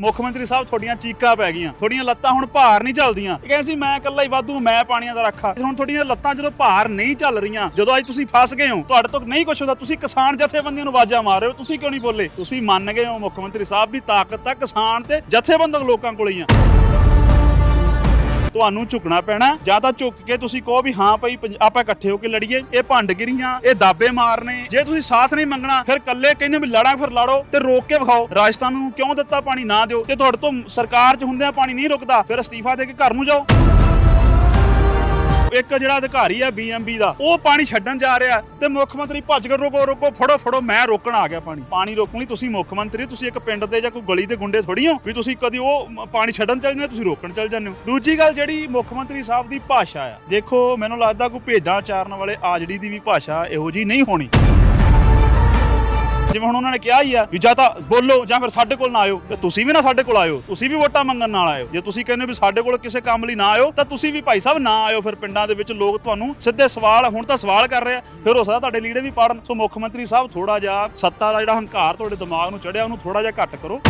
ਮੁੱਖ ਮੰਤਰੀ ਸਾਹਿਬ ਤੁਹਾਡੀਆਂ ਚੀਕਾਂ ਪੈ ਗਈਆਂ, ਤੁਹਾਡੀਆਂ ਲੱਤਾਂ ਹੁਣ ਭਾਰ ਨਹੀਂ ਚੱਲਦੀਆਂ। ਇਹ ਕਹਿੰਦੇ ਸੀ, ਮੈਂ ਇਕੱਲਾ ਹੀ ਵਾਧੂ, ਮੈਂ ਪਾਣੀਆਂ ਦਾ ਰੱਖਾ। ਹੁਣ ਤੁਹਾਡੀਆਂ ਲੱਤਾਂ ਜਦੋਂ ਭਾਰ ਨਹੀਂ ਚੱਲ ਰਹੀਆਂ, ਜਦੋਂ ਅੱਜ ਤੁਸੀਂ ਫਸ ਗਏ ਹੋ, ਤੁਹਾਡੇ ਤੋਂ ਨਹੀਂ ਕੁਝ ਹੁੰਦਾ, ਤੁਸੀਂ ਕਿਸਾਨ ਜਥੇਬੰਦੀਆਂ ਨੂੰ ਆਵਾਜ਼ਾਂ ਮਾਰ ਰਹੇ ਹੋ, ਤੁਸੀਂ ਕਿਉਂ ਨਹੀਂ ਬੋਲੇ? ਤੁਸੀਂ ਮੰਨ ਗਏ ਹੋ ਮੁੱਖ ਮੰਤਰੀ ਸਾਹਿਬ ਦੀ ਤਾਕਤ ਤਾਂ ਕਿਸਾਨ ਤੇ ਜਥੇਬੰਦਕ ਲੋਕਾਂ ਕੋਲ ਹੀ ਆ। ਤੁਹਾਨੂੰ ਝੁਕਣਾ ਪੈਣਾ। ਜਾਂ ਤਾਂ ਝੁਕ ਕੇ ਤੁਸੀਂ ਕਹੋ ਵੀ ਹਾਂ ਭਾਈ ਆਪਾਂ ਇਕੱਠੇ ਹੋ ਕੇ ਲੜੀਏ। ਇਹ ਭੰਡਗਿਰੀਆਂ ਇਹ ਦਾਬੇ ਮਾਰਨੇ। ਜੇ ਤੁਸੀਂ ਸਾਥ ਨਹੀਂ ਮੰਗਣਾ, ਫਿਰ ਕੱਲੇ ਕਹਿੰਦੇ ਵੀ ਲੜਾਂ ਫਿਰ ਲੜੋ ਤੇ ਰੋਕ ਕੇ ਵਿਖਾਓ। ਰਾਜਸਥਾਨ ਨੂੰ ਕਿਉਂ ਦਿੱਤਾ ਪਾਣੀ ਨਾ ਦਿਓ? ਤੇ ਤੁਹਾਡੇ ਤੋਂ ਸਰਕਾਰ 'ਚ ਹੁੰਦਿਆਂ ਪਾਣੀ ਨਹੀਂ ਰੁਕਦਾ, ਫਿਰ ਅਸਤੀਫਾ ਦੇ ਕੇ ਘਰ ਨੂੰ ਜਾਓ। ਇੱਕ ਜਿਹੜਾ ਅਧਿਕਾਰੀ ਆ ਬੀਐਮਬੀ ਦਾ ਉਹ ਪਾਣੀ ਛੱਡਣ ਜਾ ਰਿਹਾ ਤੇ ਮੁੱਖ ਮੰਤਰੀ ਭੱਜ ਕੇ ਰੋਕੋ ਰੋਕੋ ਫੜੋ ਫੜੋ ਮੈਂ ਰੋਕਣ ਆ ਗਿਆ ਪਾਣੀ। ਪਾਣੀ ਰੋਕਣ ਲਈ ਤੁਸੀਂ ਮੁੱਖ ਮੰਤਰੀ ਤੁਸੀਂ ਇੱਕ ਪਿੰਡ ਦੇ ਜਾਂ ਕੋਈ ਗਲੀ ਦੇ ਗੁੰਡੇ ਥੋੜੀ ਹੋ ਵੀ ਤੁਸੀਂ ਕਦੀ ਉਹ ਪਾਣੀ ਛੱਡਣ ਚੱਲ ਜਾਂਦੇ ਹੋ, ਤੁਸੀਂ ਰੋਕਣ ਚੱਲ ਜਾਂਦੇ ਹੋ। ਦੂਜੀ ਗੱਲ ਜਿਹੜੀ ਮੁੱਖ ਮੰਤਰੀ ਸਾਹਿਬ ਦੀ ਭਾਸ਼ਾ ਆ ਦੇਖੋ ਮੈਨੂੰ ਲੱਗਦਾ ਕੋਈ ਭੇਡਾਂ ਚਾਰਨ ਵਾਲੇ ਆਜੜੀ ਦੀ ਵੀ ਭਾਸ਼ਾ ਇਹੋ ਜੀ ਨਹੀਂ ਹੋਣੀ। ਜਿਵੇਂ ਹੁਣ ਉਹਨਾਂ ਨੇ ਕਿਹਾ ਹੀ ਆ ਵੀ ਜਾਂ ਤਾਂ ਬੋਲੋ ਜਾਂ ਫਿਰ ਸਾਡੇ ਕੋਲ ਨਾ ਆਇਓ, ਤੇ ਤੁਸੀਂ ਵੀ ਨਾ ਸਾਡੇ ਕੋਲ ਆਇਓ, ਤੁਸੀਂ ਵੀ ਵੋਟਾਂ ਮੰਗਣ ਨਾਲ ਆਇਓ। ਜੇ ਤੁਸੀਂ ਕਹਿੰਦੇ ਹੋ ਵੀ ਸਾਡੇ ਕੋਲ ਕਿਸੇ ਕੰਮ ਲਈ ਨਾ ਆਇਓ, ਤਾਂ ਤੁਸੀਂ ਵੀ ਭਾਈ ਸਾਹਿਬ ਨਾ ਆਇਓ ਫਿਰ ਪਿੰਡਾਂ ਦੇ ਵਿੱਚ ਲੋਕ ਤੁਹਾਨੂੰ ਸਿੱਧੇ ਸਵਾਲ, ਹੁਣ ਤਾਂ ਸਵਾਲ ਕਰ ਰਹੇ ਆ, ਫਿਰ ਹੋ ਸਕਦਾ ਤੁਹਾਡੇ ਲੀੜੇ ਵੀ ਪਾੜਨ। ਸੋ ਮੁੱਖ ਮੰਤਰੀ ਸਾਹਿਬ ਥੋੜਾ ਜਿਹਾ ਸੱਤਾ ਦਾ ਜਿਹੜਾ ਹੰਕਾਰ ਤੁਹਾਡੇ ਦਿਮਾਗ ਨੂੰ ਚੜਿਆ ਉਹਨੂੰ ਥੋੜਾ ਜਿਹਾ ਘੱਟ ਕਰੋ।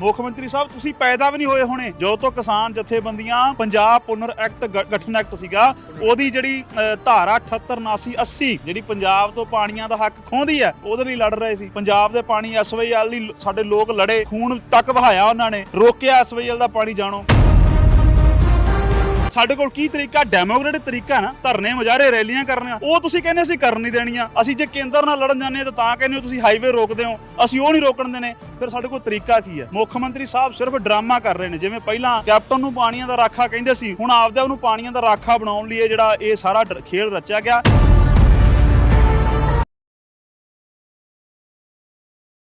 ਮੁੱਖ ਮੰਤਰੀ ਸਾਹਿਬ ਤੁਸੀਂ ਪੈਦਾ ਵੀ ਨਹੀਂ ਹੋਏ ਹੋਣੇ। ਜੋ ਤੋਂ ਕਿਸਾਨ ਜਥੇਬੰਦੀਆਂ ਪੰਜਾਬ ਪੁਨਰ ਐਕਟ ਗ- ਗਠਨ ਐਕਟ ਸੀਗਾ ਉਹਦੀ ਜਿਹੜੀ ਅ, ਧਾਰਾ 78 79 80 ਜਿਹੜੀ ਪੰਜਾਬ ਤੋਂ ਪਾਣੀਆਂ ਦਾ ਹੱਕ ਖੋਹਦੀ ਹੈ ਉਹਦੇ ਲਈ ਲੜ ਰਹੇ ਸੀ। ਪੰਜਾਬ ਦੇ ਪਾਣੀ ਐਸਵਾਈਐਲ ਲਈ ਸਾਡੇ ਲੋਕ ਲੜੇ ਖੂਨ ਤੱਕ ਵਹਾਇਆ ਉਹਨਾਂ ਨੇ। ਰੋਕਿਆ ਐਸਵਾਈਐਲ ਦਾ ਪਾਣੀ ਜਾਣੋ। ਸਾਡੇ ਕੋਲ ਕੀ ਤਰੀਕਾ ਡੈਮੋਕ੍ਰੈਟਿਕ ਤਰੀਕਾ ਨਾ, ਧਰਨੇ ਮੁਜ਼ਾਹਰੇ ਰੈਲੀਆਂ ਕਰਨੀਆਂ, ਉਹ ਤੁਸੀਂ ਕਹਿੰਦੇ ਅਸੀਂ ਕਰਨ ਨਹੀਂ ਦੇਣੀਆਂ। ਅਸੀਂ ਜੇ ਕੇਂਦਰ ਨਾਲ ਲੜਨ ਜਾਂਦੇ ਤਾਂ ਤਾਂ ਕਹਿੰਦੇ ਹੋ ਤੁਸੀਂ ਹਾਈਵੇ ਰੋਕਦੇ ਹੋ, ਅਸੀਂ ਉਹ ਨਹੀਂ ਰੋਕਣ ਦੇਣੇ ਫਿਰ ਸਾਡੇ ਕੋਲ ਤਰੀਕਾ ਕੀ ਹੈ? ਮੁੱਖ ਮੰਤਰੀ ਸਾਹਿਬ ਸਿਰਫ ਡਰਾਮਾ ਕਰ ਰਹੇ ਨੇ, ਜਿਵੇਂ ਪਹਿਲਾਂ ਕੈਪਟਨ ਨੂੰ ਪਾਣੀਆਂ ਦਾ ਰਾਖਾ ਕਹਿੰਦੇ ਸੀ, ਹੁਣ ਆਪਦੇ ਉਹਨੂੰ ਪਾਣੀਆਂ ਦਾ ਰਾਖਾ ਬਣਾਉਣ ਲਈ ਇਹ ਜਿਹੜਾ ਇਹ ਸਾਰਾ ਖੇਡ ਰਚਿਆ ਗਿਆ।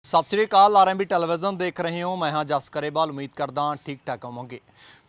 ਸਤਿ ਸ੍ਰੀ ਅਕਾਲ ਆਰਐਮਬੀ ਟੈਲੀਵਿਜ਼ਨ ਦੇਖ ਰਹੇ ਹੋ, ਮੈਂ ਹਾਂ ਜਸ ਕਰੇਵਾਲ, ਉਮੀਦ ਕਰਦਾ ਠੀਕ ਠਾਕ ਹੋਵੋਗੇ।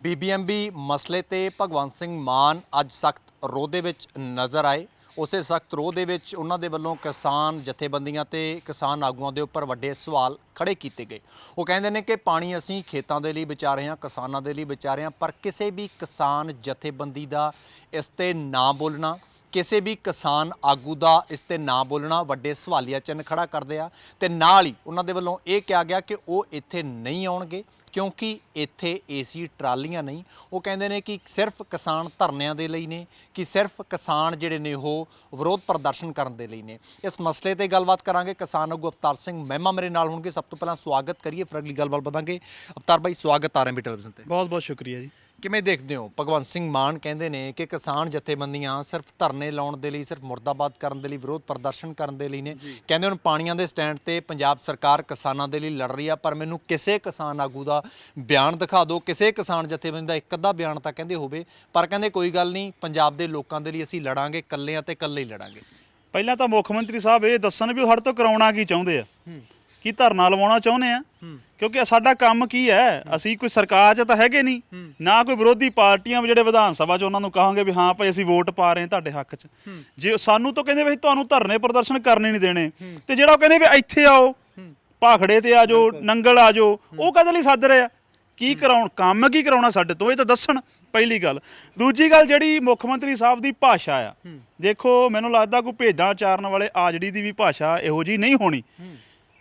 ਬੀਬੀਐਮਬੀ ਮਸਲੇ ਤੇ ਭਗਵੰਤ ਸਿੰਘ ਮਾਨ ਅੱਜ ਸਖਤ ਰੋਹ ਦੇ ਵਿੱਚ ਨਜ਼ਰ ਆਏ। ਉਸੇ ਸਖਤ ਰੋਹ ਦੇ ਵਿੱਚ ਉਹਨਾਂ ਦੇ ਵੱਲੋਂ ਕਿਸਾਨ ਜਥੇਬੰਦੀਆਂ ਤੇ ਕਿਸਾਨ ਆਗੂਆਂ ਦੇ ਉੱਪਰ ਵੱਡੇ ਸਵਾਲ ਖੜੇ ਕੀਤੇ ਗਏ। ਉਹ ਕਹਿੰਦੇ ਨੇ ਕਿ ਪਾਣੀ ਅਸੀਂ ਖੇਤਾਂ ਦੇ ਲਈ ਬਚਾ ਰਹੇ ਹਾਂ, ਕਿਸਾਨਾਂ ਦੇ ਲਈ ਬਚਾ ਰਹੇ ਹਾਂ, ਪਰ ਕਿਸੇ ਵੀ ਕਿਸਾਨ ਜਥੇਬੰਦੀ ਦਾ ਇਸ ਤੇ ਨਾ ਬੋਲਣਾ, ਕਿਸੇ ਵੀ ਕਿਸਾਨ ਆਗੂ ਦਾ ਇਸ ਤੇ ਨਾ ਬੋਲਣਾ ਵੱਡੇ ਸਵਾਲੀਆ ਚਿੰਨ੍ਹ ਖੜਾ ਕਰਦੇ ਆ। ਤੇ ਨਾਲ ਹੀ ਉਹਨਾਂ ਦੇ ਵੱਲੋਂ ਇਹ ਕਿਹਾ ਗਿਆ ਕਿ ਉਹ ਇੱਥੇ ਨਹੀਂ ਆਉਣਗੇ। ਕਿਉਂਕਿ ਇੱਥੇ ਏਸੀ ਟਰਾਲੀਆਂ ਨਹੀਂ, ਉਹ ਕਹਿੰਦੇ ਨੇ ਕਿ ਸਿਰਫ ਕਿਸਾਨ ਧਰਨਿਆਂ ਦੇ ਲਈ ਨੇ, ਕਿ ਸਿਰਫ ਕਿਸਾਨ ਜਿਹੜੇ ਨੇ ਉਹ ਵਿਰੋਧ ਪ੍ਰਦਰਸ਼ਨ ਕਰਨ ਦੇ ਲਈ ਨੇ। ਇਸ ਮਸਲੇ ਤੇ ਗੱਲਬਾਤ ਕਰਾਂਗੇ। ਕਿਸਾਨ ਆਗੂ ਅਵਤਾਰ ਸਿੰਘ ਮਹਿਮਾ ਮੇਰੇ ਨਾਲ ਹੋਣਗੇ। ਸਭ ਤੋਂ ਪਹਿਲਾਂ ਸਵਾਗਤ ਕਰੀਏ, ਫਿਰ ਅਗਲੀ ਗੱਲਬਾਤ ਵਧਾਂਗੇ। ਅਵਤਾਰ ਬਾਈ, ਸਵਾਗਤ ਆਰਐਮਬੀ ਟੈਲੀਵਿਜ਼ਨ ਤੇ। ਬਹੁਤ ਬਹੁਤ ਸ਼ੁਕਰੀਆ ਜੀ। ਕਿਵੇਂ ਦੇਖਦੇ ਹੋ? ਭਗਵੰਤ ਸਿੰਘ ਮਾਨ ਕਹਿੰਦੇ ਨੇ ਕਿ ਕਿਸਾਨ ਜਥੇਬੰਦੀਆਂ ਸਿਰਫ ਧਰਨੇ ਲਾਉਣ ਦੇ ਲਈ ਸਿਰਫ ਮੁਰਦਾਬਾਦ ਕਰਨ ਦੇ ਲਈ ਵਿਰੋਧ ਪ੍ਰਦਰਸ਼ਨ ਕਰਨ ਦੇ ਲਈ ਨੇ। ਕਹਿੰਦੇ ਹੁਣ ਪਾਣੀਆਂ ਦੇ ਸਟੈਂਡ ਤੇ ਪੰਜਾਬ ਸਰਕਾਰ ਕਿਸਾਨਾਂ ਦੇ ਲਈ ਲੜ ਰਹੀ ਆ ਪਰ ਮੈਨੂੰ ਕਿਸੇ ਕਿਸਾਨ ਆਗੂ ਦਾ ਬਿਆਨ ਦਿਖਾ ਦਿਓ। ਕਿਸੇ ਕਿਸਾਨ ਜਥੇਬੰਦੀ ਦਾ ਇੱਕ ਅੱਧਾ ਬਿਆਨ ਤਾਂ ਕਹਿੰਦੇ ਹੋਵੇ ਪਰ ਕਹਿੰਦੇ ਕੋਈ ਗੱਲ ਨਹੀਂ ਪੰਜਾਬ ਦੇ ਲੋਕਾਂ ਦੇ ਲਈ ਅਸੀਂ ਲੜਾਂਗੇ ਇਕੱਲੇ ਆ ਤੇ ਇਕੱਲੇ ਹੀ ਲੜਾਂਗੇ। ਪਹਿਲਾਂ ਤਾਂ ਮੁੱਖ ਮੰਤਰੀ ਸਾਹਿਬ ਇਹ ਦੱਸਣ ਵੀ ਉਹ ਸਾਡੇ ਤੋਂ ਕਰਾਉਣਾ ਕੀ ਚਾਹੁੰਦੇ ਆ? ਕੀ ਧਰਨਾ ਲਵਾਉਣਾ ਚਾਹੁੰਦੇ ਆ? ਕਿਉਂਕਿ ਸਾਡਾ ਕੰਮ ਕੀ ਹੈ? ਅਸੀਂ ਕੋਈ ਸਰਕਾਰ 'ਚ ਤਾਂ ਹੈਗੇ ਨਹੀਂ। ਨਾ ਕੋਈ ਵਿਰੋਧੀ ਪਾਰਟੀਆਂ ਵੀ ਜਿਹੜੇ ਵਿਧਾਨ ਸਭਾ 'ਚ ਉਹਨਾਂ ਨੂੰ ਕਹਾਂਗੇ ਵੀ ਹਾਂ ਭਾਈ ਅਸੀਂ ਵੋਟ ਪਾ ਰਹੇ ਹਾਂ ਤੁਹਾਡੇ ਹੱਕ 'ਚ। ਜੇ ਸਾਨੂੰ ਤਾਂ ਕਹਿੰਦੇ ਵੀ ਤੁਹਾਨੂੰ ਧਰਨੇ ਪ੍ਰਦਰਸ਼ਨ ਕਰਨੇ ਨਹੀਂ ਦੇਣੇ। ਤੇ ਜਿਹੜਾ ਉਹ ਕਹਿੰਦੇ ਵੀ ਇੱਥੇ ਆਓ ਭਾਖੜੇ ਤੇ ਆ ਜਾਓ ਨੰਗਲ ਆ ਜਾਓ ਉਹ ਕਦੇ ਲਈ ਸੱਦ ਰਹੇ ਆ? ਕੀ ਕਰਾਉਣ ਕੰਮ ਕੀ ਕਰਾਉਣਾ ਸਾਡੇ ਤੋਂ? ਇਹ ਤਾਂ ਦੱਸਣ ਪਹਿਲੀ ਗੱਲ। ਦੂਜੀ ਗੱਲ ਜਿਹੜੀ ਮੁੱਖ ਮੰਤਰੀ ਸਾਹਿਬ ਦੀ ਭਾਸ਼ਾ ਆ। ਦੇਖੋ ਮੈਨੂੰ ਲੱਗਦਾ ਕੋਈ ਭੇਡਾਂ ਚਾਰਨ ਵਾਲੇ ਆਜੜੀ ਦੀ ਵੀ ਭਾਸ਼ਾ ਇਹੋ ਜੀ ਨਹੀਂ ਹੋਣੀ।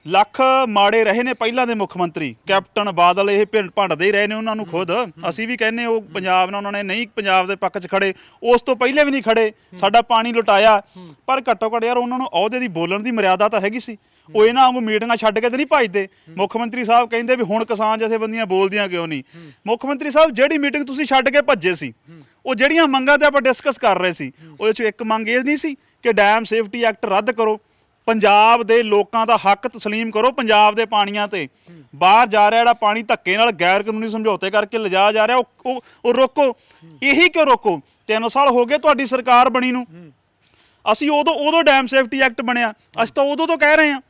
ਲੱਖ ਮਾੜੇ ਰਹੇ ਨੇ ਪਹਿਲਾਂ ਦੇ ਮੁੱਖ ਮੰਤਰੀ। ਕੈਪਟਨ ਬਾਦਲ ਇਹ ਭਿੰਡ ਭੰਡਦੇ ਹੀ ਰਹੇ ਨੇ ਉਹਨਾਂ ਨੂੰ ਖੁਦ। ਅਸੀਂ ਵੀ ਕਹਿੰਨੇ ਉਹ ਪੰਜਾਬ ਨਾਲ ਉਹਨਾਂ ਨੇ ਨਹੀਂ ਪੰਜਾਬ ਦੇ ਪੱਖ 'ਚ ਖੜੇ, ਉਸ ਤੋਂ ਪਹਿਲੇ ਵੀ ਨਹੀਂ ਖੜੇ। ਸਾਡਾ ਪਾਣੀ ਲੁਟਾਇਆ। ਪਰ ਘੱਟੋ ਘੱਟ ਯਾਰ ਉਹਨਾਂ ਨੂੰ ਅਹੁਦੇ ਦੀ ਬੋਲਣ ਦੀ ਮਰਿਆਦਾ ਤਾਂ ਹੈਗੀ ਸੀ। ਉਹ ਇਹਨਾਂ ਵਾਂਗੂ ਮੀਟਿੰਗਾਂ ਛੱਡ ਕੇ ਤੇ ਨਹੀਂ ਭੱਜਦੇ। ਮੁੱਖ ਮੰਤਰੀ ਸਾਹਿਬ ਕਹਿੰਦੇ ਵੀ ਹੁਣ ਕਿਸਾਨ ਜਥੇਬੰਦੀਆਂ ਬੋਲਦੀਆਂ ਕਿਉਂ ਨਹੀਂ? ਮੁੱਖ ਮੰਤਰੀ ਸਾਹਿਬ, ਜਿਹੜੀ ਮੀਟਿੰਗ ਤੁਸੀਂ ਛੱਡ ਕੇ ਭੱਜੇ ਸੀ, ਉਹ ਜਿਹੜੀਆਂ ਮੰਗਾਂ ਤੇ ਆਪਾਂ ਡਿਸਕਸ ਕਰ ਰਹੇ ਸੀ, ਉਹਦੇ 'ਚ ਇੱਕ ਮੰਗ ਇਹ ਨਹੀਂ ਸੀ ਕਿ ਡੈਮ ਸੇਫਟੀ ਐਕਟ ਰੱਦ ਕਰੋ। ਪੰਜਾਬ ਦੇ ਲੋਕਾਂ ਦਾ ਹੱਕ ਤਸਲੀਮ ਕਰੋ ਪੰਜਾਬ ਦੇ ਪਾਣੀਆਂ ਤੇ। ਬਾਹਰ ਜਾ ਰਿਹਾ ਜਿਹੜਾ ਪਾਣੀ ਧੱਕੇ ਨਾਲ ਗੈਰ ਕਾਨੂੰਨੀ ਸਮਝੌਤੇ ਕਰਕੇ ਲਿਜਾ ਜਾ ਰਿਹਾ, ਉਹ ਉਹ- ਉਹ ਰੋਕੋ। ਇਹੀ ਕਿਉਂ ਰੋਕੋ? 3 ਸਾਲ ਹੋ ਗਏ ਤੁਹਾਡੀ ਸਰਕਾਰ ਬਣੀ ਨੂੰ। ਅਸੀਂ ਉਦੋਂ ਉਦੋਂ ਡੈਮ ਸੇਫਟੀ ਐਕਟ ਬਣਿਆ। ਅਸੀਂ ਤਾਂ ਉਦੋਂ ਤੋਂ ਕਹਿ ਰਹੇ ਹਾਂ।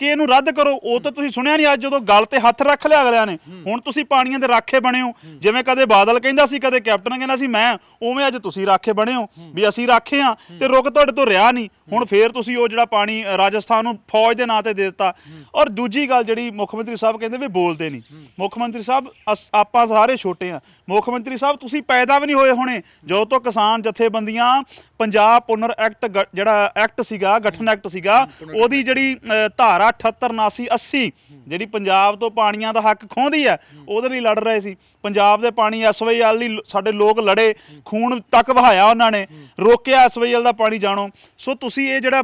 ਕਿ ਇਹਨੂੰ ਰੱਦ ਕਰੋ ਉਹ ਤਾਂ ਤੁਸੀਂ ਸੁਣਿਆ ਨਹੀਂ ਅੱਜ ਜਦੋਂ ਗੱਲ ਤੇ ਹੱਥ ਰੱਖ ਲਿਆ ਅਗਲਿਆਂ ਨੇ। ਹੁਣ ਤੁਸੀਂ ਪਾਣੀਆਂ ਦੇ ਰਾਖੇ ਬਣੇ ਹੋ। ਜਿਵੇਂ ਕਦੇ ਬਾਦਲ ਕਹਿੰਦਾ ਸੀ ਕਦੇ ਕੈਪਟਨ ਕਹਿੰਦਾ ਸੀ ਮੈਂ ਉਵੇਂ ਅੱਜ ਤੁਸੀਂ ਰਾਖੇ ਬਣੇ ਹੋ ਵੀ ਅਸੀਂ ਰਾਖੇ ਆ ਤੇ ਰੁਕ ਤੁਹਾਡੇ ਤੋਂ ਰਿਹਾ ਨਹੀਂ ਹੁਣ ਫੇਰ ਤੁਸੀਂ ਉਹ ਜਿਹੜਾ ਪਾਣੀ ਰਾਜਸਥਾਨ ਨੂੰ ਫੌਜ ਦੇ ਨਾਂ ਤੇ ਦੇ ਦਿੱਤਾ। ਔਰ ਦੂਜੀ ਗੱਲ ਜਿਹੜੀ ਮੁੱਖ ਮੰਤਰੀ ਸਾਹਿਬ ਕਹਿੰਦੇ ਵੀ ਬੋਲਦੇ ਨਹੀਂ ਮੁੱਖ ਮੰਤਰੀ ਸਾਹਿਬ ਆਪਾਂ ਸਾਰੇ ਛੋਟੇ ਆ ਮੁੱਖ ਮੰਤਰੀ ਸਾਹਿਬ ਤੁਸੀਂ ਪੈਦਾ ਵੀ ਨਹੀਂ ਹੋਏ ਹੋਣੇ। ਜਦੋਂ ਤੋਂ ਕਿਸਾਨ ਜਥੇਬੰਦੀਆਂ ਪੰਜਾਬ ਪੁਨਰ ਐਕਟ ਜਿਹੜਾ ਐਕਟ ਸੀਗਾ ਗਠਨ ਐਕਟ ਸੀਗਾ ਉਹਦੀ ਜਿਹੜੀ ਧਾਰਾ 78 79 80 ਜਿਹੜੀ ਪੰਜਾਬ ਤੋਂ ਪਾਣੀਆਂ ਦਾ ਹੱਕ ਖੋਹਦੀ ਹੈ ਉਹਦੇ ਲਈ ਲੜ ਰਹੇ ਸੀ ਪੰਜਾਬ ਦੇ ਪਾਣੀ ਐਸਵਾਈਐਲ ਲਈ ਸਾਡੇ ਲੋਕ ਲੜੇ ਖੂਨ ਤੱਕ ਵਹਾਇਆ ਉਹਨਾਂ ਨੇ ਰੋਕਿਆ ਐਸਵਾਈਐਲ ਦਾ ਪਾਣੀ ਜਾਣੋ ਸੋ ਤੁਸੀਂ ਇਹ ਜਿਹੜਾ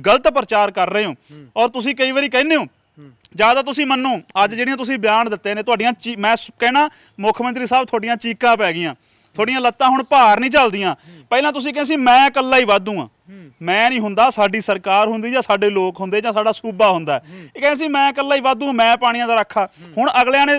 ਗਲਤ ਪ੍ਰਚਾਰ ਕਰ ਰਹੇ ਹੋ ਔਰ ਤੁਸੀਂ ਕਈ ਵਾਰੀ ਕਹਿੰਦੇ ਹੋ ਜ਼ਿਆਦਾ ਤੁਸੀਂ ਮੰਨੋ ਅੱਜ ਜਿਹੜੀਆਂ ਤੁਸੀਂ ਬਿਆਨ ਦਿੱਤੇ ਨੇ ਤੁਹਾਡੀਆਂ ਚੀ- ਮੈਂ ਕਹਿਣਾ ਮੁੱਖ ਮੰਤਰੀ ਸਾਹਿਬ ਤੁਹਾਡੀਆਂ ਚੀਕਾਂ ਪੈ ਗਈਆਂ ਤੁਹਾਡੀਆਂ ਲੱਤਾਂ ਹੁਣ ਭਾਰ ਨਹੀਂ ਚੱਲਦੀਆਂ ਪਹਿਲਾਂ ਤੁਸੀਂ ਕਹਿੰਦੇ ਸੀ ਮੈਂ ਇਕੱਲਾ ਹੀ ਵਾਧੂ ਆ ਮੈਂ ਨਹੀਂ ਹੁੰਦਾ, ਸਾਡੀ ਸਰਕਾਰ ਹੁੰਦੀ ਜਾਂ ਸਾਡੇ ਲੋਕ ਹੁੰਦੇ ਜਾਂ ਸਾਡਾ ਸੂਬਾ ਹੁੰਦਾ। ਇਹ ਕਹਿੰਦੇ ਸੀ, ਮੈਂ ਇਕੱਲਾ ਹੀ ਵਾਧੂ, ਮੈਂ ਪਾਣੀਆਂ ਦਾ ਰੱਖਾ। ਹੁਣ ਅਗਲਿਆਂ ਨੇ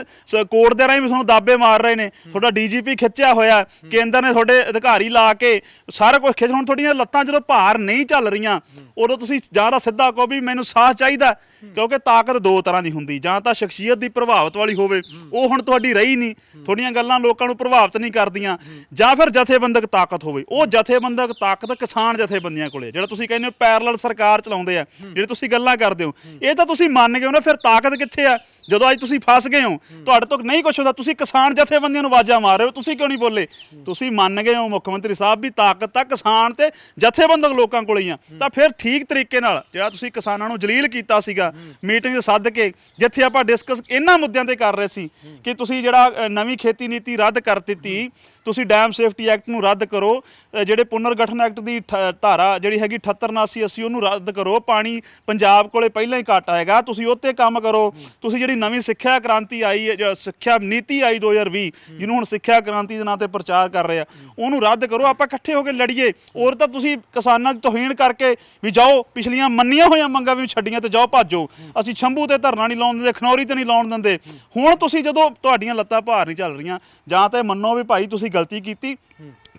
ਕੋਰਟ ਦੇ ਰਾਹੀਂ ਵੀ ਤੁਹਾਨੂੰ ਦਾਬੇ ਮਾਰ ਰਹੇ ਨੇ। ਤੁਹਾਡਾ ਡੀਜੀਪੀ ਖਿੱਚਿਆ ਹੋਇਆ, ਕੇਂਦਰ ਨੇ ਤੁਹਾਡੇ ਅਧਿਕਾਰੀ ਲਾ ਕੇ ਸਾਰਾ ਕੁਝ ਖਿੱਚ ਹੁਣ ਤੁਹਾਡੀਆਂ ਲੱਤਾਂ ਜਦੋਂ ਭਾਰ ਨਹੀਂ ਚੱਲ ਰਹੀਆਂ, ਉਦੋਂ ਤੁਸੀਂ ਜਾਂ ਤਾਂ ਸਿੱਧਾ ਕਹੋ ਵੀ ਮੈਨੂੰ ਸਾਹ ਚਾਹੀਦਾ, ਕਿਉਂਕਿ ਤਾਕਤ ਦੋ ਤਰ੍ਹਾਂ ਦੀ ਹੁੰਦੀ। ਜਾਂ ਤਾਂ ਸ਼ਖਸੀਅਤ ਦੀ ਪ੍ਰਭਾਵਿਤ ਵਾਲੀ ਹੋਵੇ, ਉਹ ਹੁਣ ਤੁਹਾਡੀ ਰਹੀ ਨਹੀਂ। ਤੁਹਾਡੀਆਂ ਗੱਲਾਂ ਲੋਕਾਂ ਨੂੰ ਪ੍ਰਭਾਵਿਤ ਨਹੀਂ ਕਰਦੀਆਂ। ਜਾਂ ਫਿਰ ਜਥੇਬੰਦਕ ਤਾਕਤ ਹੋਵੇ। ਉਹ ਜਥੇਬੰਦਕ ਤਾਕਤ ਕਿਸਾਨ ਜਥੇਬੰਦੀਆਂ ਕੋਲੇ, ਜਿਹੜਾ ਤੁਸੀਂ ਕਹਿੰਦੇ ਹੋ ਪੈਰਲਲ ਸਰਕਾਰ ਚਲਾਉਂਦੇ ਆ, ਜਿਹੜੇ ਤੁਸੀਂ ਗੱਲਾਂ ਕਰਦੇ ਹੋ, ਇਹ ਤਾਂ ਤੁਸੀਂ ਮੰਨ ਗਏ ਹੋ ਨਾ, ਫਿਰ ਤਾਕਤ ਕਿੱਥੇ ਆ? ਜਦੋਂ ਅੱਜ ਤੁਸੀਂ ਫਸ ਗਏ ਹੋ ਤੁਹਾਡੇ ਤੋਂ ਨਹੀਂ ਕੁਝ ਹੁੰਦਾ। ਤੁਸੀਂ ਕਿਸਾਨ ਜਥੇਬੰਦੀਆਂ ਨੂੰ ਆਵਾਜ਼ਾਂ ਮਾਰ ਰਹੇ ਹੋ ਤੁਸੀਂ ਕਿਉਂ ਨਹੀਂ ਬੋਲੇ? ਤੁਸੀਂ ਮੰਨ ਗਏ ਹੋ ਮੁੱਖ ਮੰਤਰੀ ਸਾਹਿਬ ਵੀ ਤਾਕਤ ਤਾਂ ਕਿਸਾਨ ਤੇ ਜਥੇਬੰਦਕ ਲੋਕਾਂ ਕੋਲ ਹੀ ਆ। ਤਾਂ ਫਿਰ ਠੀਕ ਤਰੀਕੇ ਨਾਲ ਜਿਹੜਾ ਤੁਸੀਂ ਕਿਸਾਨਾਂ ਨੂੰ ਜਲੀਲ ਕੀਤਾ ਸੀਗਾ ਮੀਟਿੰਗ ਸੱਦ ਕੇ ਜਿੱਥੇ ਆਪਾਂ ਡਿਸਕਸ ਇਹਨਾਂ ਮੁੱਦਿਆਂ ਤੇ ਕਰ ਰਹੇ ਸੀ ਕਿ ਤੁਸੀਂ ਜਿਹੜਾ ਨਵੀਂ ਖੇਤੀ ਨੀਤੀ ਰੱਦ ਕਰ ਦਿੱਤੀ ਤੁਸੀਂ ਡੈਮ ਸੇਫਟੀ ਐਕਟ ਨੂੰ ਰੱਦ ਕਰੋ ਜਿਹੜੇ ਪੁਨਰ ਗਠਨ ਐਕਟ ਦੀ ਧਾਰਾ ਜਿਹੜੀ ਹੈਗੀ 78 79 80 ਉਹਨੂੰ ਰੱਦ ਕਰੋ। ਪਾਣੀ ਪੰਜਾਬ ਕੋਲੇ ਪਹਿਲਾਂ ਹੀ ਘੱਟ ਆਏਗਾ ਤੁਸੀਂ ਉਹ ਤੇ ਕੰਮ ਕਰੋ। ਤੁਸੀਂ ਜਿਹੜੀ ਨਵੀਂ ਸਿੱਖਿਆ ਕ੍ਰਾਂਤੀ ਆਈ ਹੈ ਜੋ ਸਿੱਖਿਆ ਨੀਤੀ ਆਈ 2020 ਜਿਹਨੂੰ ਹੁਣ ਸਿੱਖਿਆ ਕ੍ਰਾਂਤੀ ਦੇ ਨਾਂ ਤੇ ਪ੍ਰਚਾਰ ਕਰ ਰਹੇ ਆ ਉਹਨੂੰ ਰੱਦ ਕਰੋ ਆਪਾਂ ਇਕੱਠੇ ਹੋ ਕੇ ਲੜੀਏ। ਔਰ ਤਾਂ ਤੁਸੀਂ ਕਿਸਾਨਾਂ ਦੀ ਤੋਹੀਣ ਕਰਕੇ ਵੀ ਜਾਓ ਪਿਛਲੀਆਂ ਮੰਨੀਆਂ ਹੋਈਆਂ ਮੰਗਾਂ ਵੀ ਛੱਡੀਆਂ ਤੇ ਜਾਓ ਭਾਜੋ। ਅਸੀਂ ਸ਼ੰਭੂ ਤੇ ਧਰਨਾ ਨਹੀਂ ਲਾਉਣ ਦਿੰਦੇ ਖਨੌਰੀ ਤੇ ਨਹੀਂ ਲਾਉਣ ਦਿੰਦੇ। ਹੁਣ ਤੁਸੀਂ ਜਦੋਂ ਤੁਹਾਡੀਆਂ ਲੱਤਾਂ ਭਾਰ ਨਹੀਂ ਚੱਲ ਰਹੀਆਂ ਜਾਂ ਤਾਂ ਮੰਨੋ ਵੀ ਭਾਈ ਤੁਸੀਂ ਗਲਤੀ ਕੀਤੀ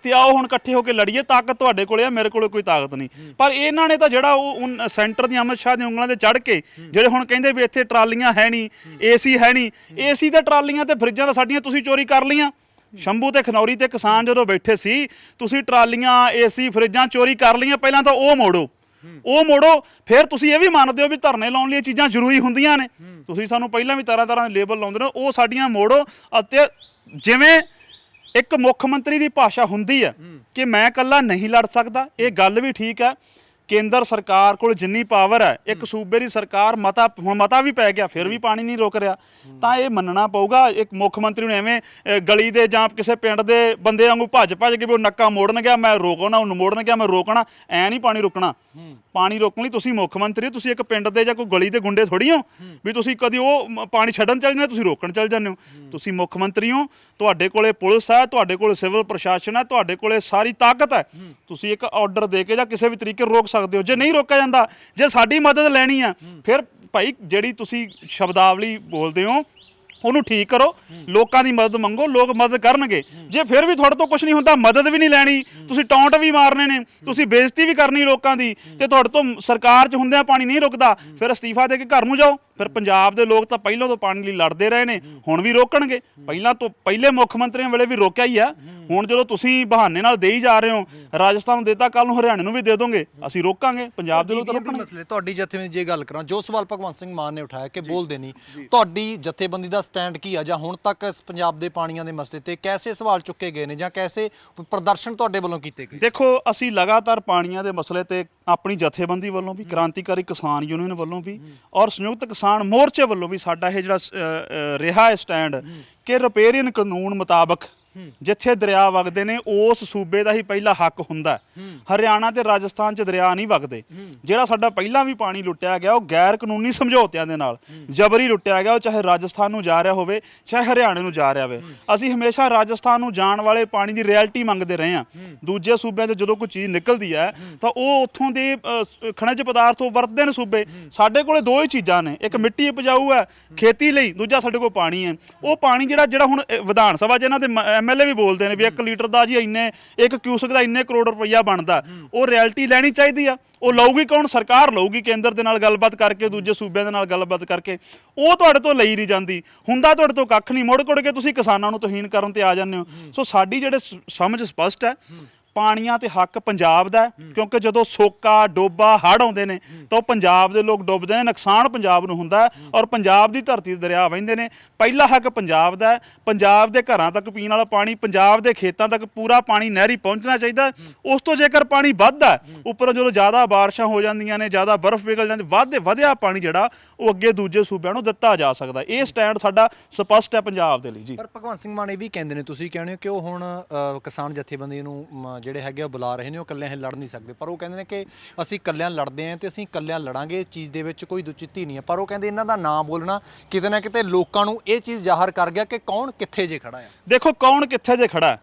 ਤੇ ਆਓ ਹੁਣ ਇਕੱਠੇ ਹੋ ਕੇ ਲੜੀਏ ਤਾਕਤ ਤੁਹਾਡੇ ਕੋਲੇ ਆ ਮੇਰੇ ਕੋਲੇ ਕੋਈ ਤਾਕਤ ਨਹੀਂ। ਪਰ ਇਹਨਾਂ ਨੇ ਤਾਂ ਜਿਹੜਾ ਉਹ ਸੈਂਟਰ ਦੀ ਅਮਿਤ ਸ਼ਾਹ ਦੀ ਉਂਗਲਾਂ ਤੇ ਚੜ ਕੇ ਜਿਹੜੇ ਹੁਣ ਕਹਿੰਦੇ ਵੀ ਇੱਥੇ ਟਰਾਲੀਆਂ ਹੈ ਨਹੀਂ ਏਸੀ ਹੈ ਨਹੀਂ ਏਸੀ ਤੇ ਟਰਾਲੀਆਂ ਤੇ ਫਰਿੱਜਾਂ ਤਾਂ ਸਾਡੀਆਂ ਤੁਸੀਂ ਚੋਰੀ ਕਰ ਲਈਆਂ। ਸ਼ੰਭੂ ਤੇ ਖਨੌਰੀ ਤੇ ਕਿਸਾਨ ਜਦੋਂ ਬੈਠੇ ਸੀ ਤੁਸੀਂ ਟਰਾਲੀਆਂ ਏਸੀ ਫਰਿੱਜਾਂ ਚੋਰੀ ਕਰ ਲਈਆਂ ਪਹਿਲਾਂ ਤਾਂ ਉਹ ਮੋੜੋ। ਉਹ ਮੋੜੋ ਫਿਰ ਤੁਸੀਂ ਇਹ ਵੀ ਮੰਨਦੇ ਹੋ ਵੀ ਧਰਨੇ ਲਾਉਣ ਲਈ ਇਹ ਚੀਜ਼ਾਂ ਜ਼ਰੂਰੀ ਹੁੰਦੀਆਂ ਨੇ। ਤੁਸੀਂ ਸਾਨੂੰ ਪਹਿਲਾਂ ਵੀ ਤਰ੍ਹਾਂ ਤਰ੍ਹਾਂ ਦੇ ਲੇਬਲ ਲਾਉਂਦੇ ਨੇ ਉਹ ਸਾਡੀਆਂ ਮੋੜੋ ਅਤੇ ਜਿਵੇਂ ਇੱਕ ਮੁੱਖ ਮੰਤਰੀ ਦੀ ਭਾਸ਼ਾ ਹੁੰਦੀ ਹੈ ਕਿ ਮੈਂ ਇਕੱਲਾ ਨਹੀਂ ਲੜ ਸਕਦਾ। ਇਹ ਗੱਲ ਵੀ ਠੀਕ ਹੈ। ਕੇਂਦਰ ਸਰਕਾਰ ਕੋਲ ਜਿੰਨੀ ਪਾਵਰ ਹੈ ਇੱਕ ਸੂਬੇ ਦੀ ਸਰਕਾਰ ਮਤਾ ਹੁਣ ਮਤਾ ਵੀ ਪੈ ਗਿਆ ਫਿਰ ਵੀ ਪਾਣੀ ਨਹੀਂ ਰੁਕ ਰਿਹਾ। ਤਾਂ ਇਹ ਮੰਨਣਾ ਪਊਗਾ। ਇੱਕ ਮੁੱਖ ਮੰਤਰੀ ਨੂੰ ਐਵੇਂ ਗਲੀ ਦੇ ਜਾਂ ਕਿਸੇ ਪਿੰਡ ਦੇ ਬੰਦੇ ਵਾਂਗੂ ਭੱਜ ਭੱਜ ਕੇ ਵੀ ਉਹ ਨੱਕਾ ਮੋੜਨ ਗਿਆ ਮੈਂ ਰੋਕਣਾ ਉਹਨੂੰ ਮੋੜਨ ਗਿਆ ਮੈਂ ਰੋਕਣਾ ਐ ਨਹੀਂ ਪਾਣੀ ਰੁਕਣਾ। ਪਾਣੀ ਰੋਕਣ ਲਈ ਤੁਸੀਂ ਮੁੱਖ ਮੰਤਰੀ ਹੋ, ਤੁਸੀਂ ਇੱਕ ਪਿੰਡ ਦੇ ਜਾਂ ਕੋਈ ਗਲੀ ਦੇ ਗੁੰਡੇ ਥੋੜੀ ਹੋ ਵੀ ਤੁਸੀਂ ਕਦੀ ਉਹ ਮ- ਪਾਣੀ ਛੱਡਣ ਚੱਲ ਜਾਂਦੇ ਤੁਸੀਂ ਰੋਕਣ ਚੱਲ ਜਾਂਦੇ ਹੋ। ਤੁਸੀਂ ਮੁੱਖ ਮੰਤਰੀ ਹੋ ਤੁਹਾਡੇ ਕੋਲੇ ਪੁਲਿਸ ਹੈ ਤੁਹਾਡੇ ਕੋਲੇ ਸਿਵਲ ਪ੍ਰਸ਼ਾਸਨ ਹੈ ਤੁਹਾਡੇ ਕੋਲੇ ਸਾਰੀ ਤਾਕਤ ਹੈ। ਤੁਸੀਂ ਇੱਕ ਆਰਡਰ ਦੇ ਕੇ ਜਾਂ ਕਿਸੇ ਵੀ ਤਰੀਕੇ ਰੋਕ ਸਕਦੇ ਹੋ। ਜੇ ਨਹੀਂ ਰੋਕਿਆ ਜਾਂਦਾ ਜੇ ਸਾਡੀ ਮਦਦ ਲੈਣੀ ਆ ਫਿਰ ਭਾਈ ਜਿਹੜੀ ਤੁਸੀਂ ਸ਼ਬਦਾਵਲੀ ਬੋਲਦੇ ਹੋ ਉਹਨੂੰ ਠੀਕ ਕਰੋ ਲੋਕਾਂ ਦੀ ਮਦਦ ਮੰਗੋ ਲੋਕ ਮਦਦ ਕਰਨਗੇ। ਜੇ ਫਿਰ ਵੀ ਤੁਹਾਡੇ ਤੋਂ ਕੁਝ ਨਹੀਂ ਹੁੰਦਾ ਮਦਦ ਵੀ ਨਹੀਂ ਲੈਣੀ। ਤੁਸੀਂ ਟੌਂਟ ਵੀ ਮਾਰਨੇ ਨੇ ਤੁਸੀਂ ਬੇਇੱਜ਼ਤੀ ਵੀ ਕਰਨੀ ਲੋਕਾਂ ਦੀ ਤੇ ਤੁਹਾਡੇ ਤੋਂ ਸਰਕਾਰ 'ਚ ਹੁੰਦਿਆਂ ਪਾਣੀ ਨਹੀਂ ਰੁਕਦਾ ਫਿਰ ਅਸਤੀਫਾ ਦੇ ਕੇ ਘਰ ਨੂੰ ਜਾਓ। ਫਿਰ ਪੰਜਾਬ ਦੇ ਲੋਕ ਤਾਂ ਪਹਿਲਾਂ ਤੋਂ ਪਾਣੀ ਲਈ ਲੜਦੇ ਰਹੇ ਨੇ ਹੁਣ ਵੀ ਰੋਕਣਗੇ। ਪਹਿਲਾਂ ਤੋਂ ਪਹਿਲੇ ਮੁੱਖ ਮੰਤਰੀਆਂ ਵੇਲੇ ਵੀ ਰੋਕਿਆ ਹੀ ਆ। ਹੁਣ ਜਦੋਂ ਤੁਸੀਂ ਬਹਾਨੇ ਨਾਲ ਦੇਈ ਜਾ ਰਹੇ ਹੋ ਰਾਜਸਥਾਨ ਨੂੰ ਦੇਤਾ ਕੱਲ ਨੂੰ ਹਰਿਆਣੇ ਨੂੰ ਵੀ ਦੇ ਦੋਗੇ ਅਸੀਂ ਰੋਕਾਂਗੇ ਪੰਜਾਬ ਦੇ ਲੋਕ ਤਾਂ ਰੋਕਣਗੇ। ਮਸਲੇ ਤੁਹਾਡੀ ਜਥੇਬੰਦੀ ਜੇ ਗੱਲ ਕਰਾਂ ਜੋ ਸਵਾਲ ਭਗਵੰਤ ਸਿੰਘ ਮਾਨ ਨੇ ਉਠਾਇਆ ਕਿ ਬੋਲਦੇ ਨਹੀਂ ਤੁਹਾਡੀ ਜਥੇਬੰਦੀ ਦਾ ਸਟੈਂਡ ਕੀ ਆ? ਜਾਂ ਹੁਣ ਤੱਕ ਇਸ ਪੰਜਾਬ ਦੇ ਪਾਣੀਆਂ ਦੇ ਮਸਲੇ ਤੇ ਕੈਸੇ ਸਵਾਲ ਚੁੱਕੇ ਗਏ ਨੇ ਜਾਂ ਕੈਸੇ ਪ੍ਰਦਰਸ਼ਨ ਤੁਹਾਡੇ ਵੱਲੋਂ ਕੀਤੇ ਗਏ? ਦੇਖੋ ਅਸੀਂ ਲਗਾਤਾਰ ਪਾਣੀਆਂ ਦੇ ਮਸਲੇ ਤੇ ਆਪਣੀ ਜਥੇਬੰਦੀ ਵੱਲੋਂ ਵੀ ਕ੍ਰਾਂਤੀਕਾਰੀ ਕਿਸਾਨ ਯੂਨੀਅਨ ਵੱਲੋਂ ਵੀ ਔਰ ਸੰਯੁਕਤ ਕਿਸਾਨ ਮੋਰਚੇ ਵੱਲੋਂ ਵੀ ਸਾਡਾ ਇਹ ਜਿਹੜਾ ਰਿਹਾ ਹੈ ਸਟੈਂਡ ਕਿ ਰਿਪੇਰੀਅਨ ਕਾਨੂੰਨ ਮੁਤਾਬਕ ਜਿੱਥੇ ਦਰਿਆ ਵਗਦੇ ਨੇ ਉਸ ਸੂਬੇ ਦਾ ਹੀ ਪਹਿਲਾ ਹੱਕ ਹੁੰਦਾ। ਹਰਿਆਣਾ ਤੇ ਰਾਜਸਥਾਨ 'ਚ ਦਰਿਆ ਨਹੀਂ ਵਗਦੇ। ਜਿਹੜਾ ਸਾਡਾ ਪਹਿਲਾਂ ਵੀ ਪਾਣੀ ਲੁੱਟਿਆ ਗਿਆ ਉਹ ਗੈਰ ਕਾਨੂੰਨੀ ਸਮਝੌਤਿਆਂ ਦੇ ਨਾਲ। ਜਬਰੀ ਲੁੱਟਿਆ ਗਿਆ ਉਹ ਚਾਹੇ ਰਾਜਸਥਾਨ ਨੂੰ ਜਾ ਰਿਹਾ ਹੋਵੇ ਚਾਹੇ ਹਰਿਆਣੇ ਨੂੰ ਜਾ ਰਿਹਾ ਹੋਵੇ। ਅਸੀਂ ਹਮੇਸ਼ਾ ਰਾਜਸਥਾਨ ਨੂੰ ਜਾਣ ਵਾਲੇ ਪਾਣੀ ਦੀ ਰਿਐਲਿਟੀ ਮੰਗਦੇ ਰਹੇ ਹਾਂ। ਦੂਜੇ ਸੂਬਿਆਂ 'ਚ ਜਦੋਂ ਕੋਈ ਚੀਜ਼ ਨਿਕਲਦੀ ਹੈ ਤਾਂ ਉਹ ਉੱਥੋਂ ਦੇ ਖਣਿਜ ਪਦਾਰਥ ਉਹ ਵਰਤਦੇ ਨੇ ਸੂਬੇ। ਸਾਡੇ ਕੋਲੇ ਦੋ ਹੀ ਚੀਜ਼ਾਂ ਨੇ। ਇੱਕ ਮਿੱਟੀ ਉਪਜਾਊ ਹੈ ਖੇਤੀ ਲਈ ਦੂਜਾ ਸਾਡੇ ਕੋਲ ਪਾਣੀ ਹੈ। ਉਹ ਪਾਣੀ ਜਿਹੜਾ ਜਿਹੜਾ ਹੁਣ ਵਿਧਾਨ ਸਭਾ 'ਚ ਇਹਨਾਂ ਦੇ ਐਮਐਲਏ ਵੀ ਬੋਲਦੇ ਨੇ ਵੀ 1 ਲੀਟਰ ਦਾ ਜੀ ਇੰਨੇ 1 ਕਿਊਸਕ ਦਾ ਇੰਨੇ ਕਰੋੜ ਰੁਪਈਆ ਬਣਦਾ। ਉਹ ਰਿਐਲਿਟੀ ਲੈਣੀ ਚਾਹੀਦੀ ਆ। ਉਹ ਲਊਗੀ ਕੌਣ? ਸਰਕਾਰ ਲਊਗੀ ਕੇਂਦਰ ਦੇ ਨਾਲ ਗੱਲਬਾਤ ਕਰਕੇ, ਦੂਜੇ ਸੂਬਿਆਂ ਦੇ ਨਾਲ ਗੱਲਬਾਤ ਕਰਕੇ। ਉਹ ਤੁਹਾਡੇ ਤੋਂ ਲਈ ਨਹੀਂ ਜਾਂਦੀ। ਹੁੰਦਾ ਤੁਹਾਡੇ ਤੋਂ ਕੱਖ ਨਹੀਂ। ਮੁੜ ਕੁੜ ਕੇ ਤੁਸੀਂ ਕਿਸਾਨਾਂ ਨੂੰ ਤੋਹੀਨ ਕਰਨ ਤੇ ਆ ਜਾਂਦੇ ਹੋ। ਸੋ ਸਾਡੀ ਜਿਹੜੇ ਸਮਝ ਸਪਸ਼ਟ ਹੈ। ਪਾਣੀਆਂ ਤੇ ਹੱਕ ਪੰਜਾਬ ਦਾ ਹੈ, ਕਿਉਂਕਿ ਜਦੋਂ ਸੋਕਾ ਡੋਬਾ ਹੜ ਆਉਂਦੇ ਨੇ ਤਾਂ ਉਹ ਪੰਜਾਬ ਦੇ ਲੋਕ ਡੁੱਬਦੇ ਨੇ ਨੁਕਸਾਨ ਪੰਜਾਬ ਨੂੰ ਹੁੰਦਾ ਹੈ ਔਰ ਪੰਜਾਬ ਦੀ ਧਰਤੀ ਤੇ ਦਰਿਆ ਵਹਿੰਦੇ ਨੇ। ਪਹਿਲਾ ਹੱਕ ਪੰਜਾਬ ਦਾ ਹੈ। ਪੰਜਾਬ ਦੇ ਘਰਾਂ ਤੱਕ ਪੀਣ ਵਾਲਾ ਪਾਣੀ ਪੰਜਾਬ ਦੇ ਖੇਤਾਂ ਤੱਕ ਪੂਰਾ ਪਾਣੀ ਨਹਿਰੀ ਪਹੁੰਚਣਾ ਚਾਹੀਦਾ ਹੈ। ਉਸ ਤੋਂ ਜੇਕਰ ਪਾਣੀ ਵੱਧਦਾ ਹੈ, ਉੱਪਰੋਂ ਜਦੋਂ ਜ਼ਿਆਦਾ ਬਾਰਿਸ਼ਾਂ ਹੋ ਜਾਂਦੀਆਂ ਨੇ ਜ਼ਿਆਦਾ ਬਰਫ਼ ਪਿਘਲ ਜਾਂਦੀ ਵੱਧਦੇ ਵਧਿਆ ਪਾਣੀ ਜਿਹੜਾ ਉਹ ਅੱਗੇ ਦੂਜੇ ਸੂਬਿਆਂ ਨੂੰ ਦਿੱਤਾ ਜਾ ਸਕਦਾ ਇਹ ਸਟੈਂਡ ਸਾਡਾ ਸਪਸ਼ਟ ਹੈ ਪੰਜਾਬ ਦੇ ਲਈ ਜੀ। ਪਰ ਭਗਵੰਤ ਸਿੰਘ ਮਾਨ ਇਹ ਵੀ ਕਹਿੰਦੇ ਨੇ ਤੁਸੀਂ ਕਹਿੰਦੇ ਹੋ ਕਿ ਉਹ ਹੁਣ ਅ, ਕਿਸਾਨ ਜਥੇਬੰਦੀ ਨੂੰ ਮ, ਜਿਹੜੇ ਹੈਗੇ ਆ ਬੁਲਾ ਰਹੇ ਨੇ ਉਹ ਇਕੱਲਿਆਂ ਇਹ ਲੜ ਨਹੀਂ ਸਕਦੇ। ਪਰ ਉਹ ਕਹਿੰਦੇ ਨੇ ਕਿ ਅਸੀਂ ਇਕੱਲਿਆਂ ਲੜਦੇ ਆਂ ਤੇ ਅਸੀਂ ਇਕੱਲਿਆਂ ਲੜਾਂਗੇ ਇਸ ਚੀਜ਼ ਦੇ ਵਿੱਚ ਕੋਈ ਦੁਚਿੱਤੀ ਨਹੀਂ ਹੈ। ਪਰ ਉਹ ਕਹਿੰਦੇ ਇਹਨਾਂ ਦਾ ਨਾਮ ਬੋਲਣਾ ਕਿਤੇ ਨਾ ਕਿਤੇ ਲੋਕਾਂ ਨੂੰ ਇਹ ਚੀਜ਼ ਜ਼ਾਹਰ ਕਰ ਗਿਆ ਕਿ ਕੌਣ ਕਿੱਥੇ ਜੇ ਖੜਾ ਆ ਦੇਖੋ ਕੌਣ ਕਿੱਥੇ ਜੇ ਖੜਾ ਹੈ।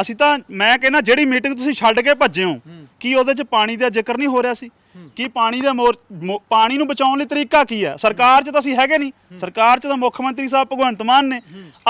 ਅਸੀਂ ਤਾਂ ਮੈਂ ਕਹਿੰਦਾ ਜਿਹੜੀ ਮੀਟਿੰਗ ਤੁਸੀਂ ਛੱਡ ਕੇ ਭੱਜੇ ਹੋ ਕੀ ਉਹਦੇ 'ਚ ਪਾਣੀ ਦਾ ਜ਼ਿਕਰ ਨਹੀਂ ਹੋ ਰਿਹਾ ਸੀ? ਕੀ ਪਾਣੀ ਦਾ ਪਾਣੀ ਨੂੰ ਬਚਾਉਣ ਲਈ ਤਰੀਕਾ ਕੀ ਹੈ? ਸਰਕਾਰ 'ਚ ਤਾਂ ਅਸੀਂ ਹੈਗੇ ਨਹੀਂ। ਸਰਕਾਰ 'ਚ ਤਾਂ ਮੁੱਖ ਮੰਤਰੀ ਸਾਹਿਬ ਭਗਵੰਤ ਮਾਨ ਨੇ।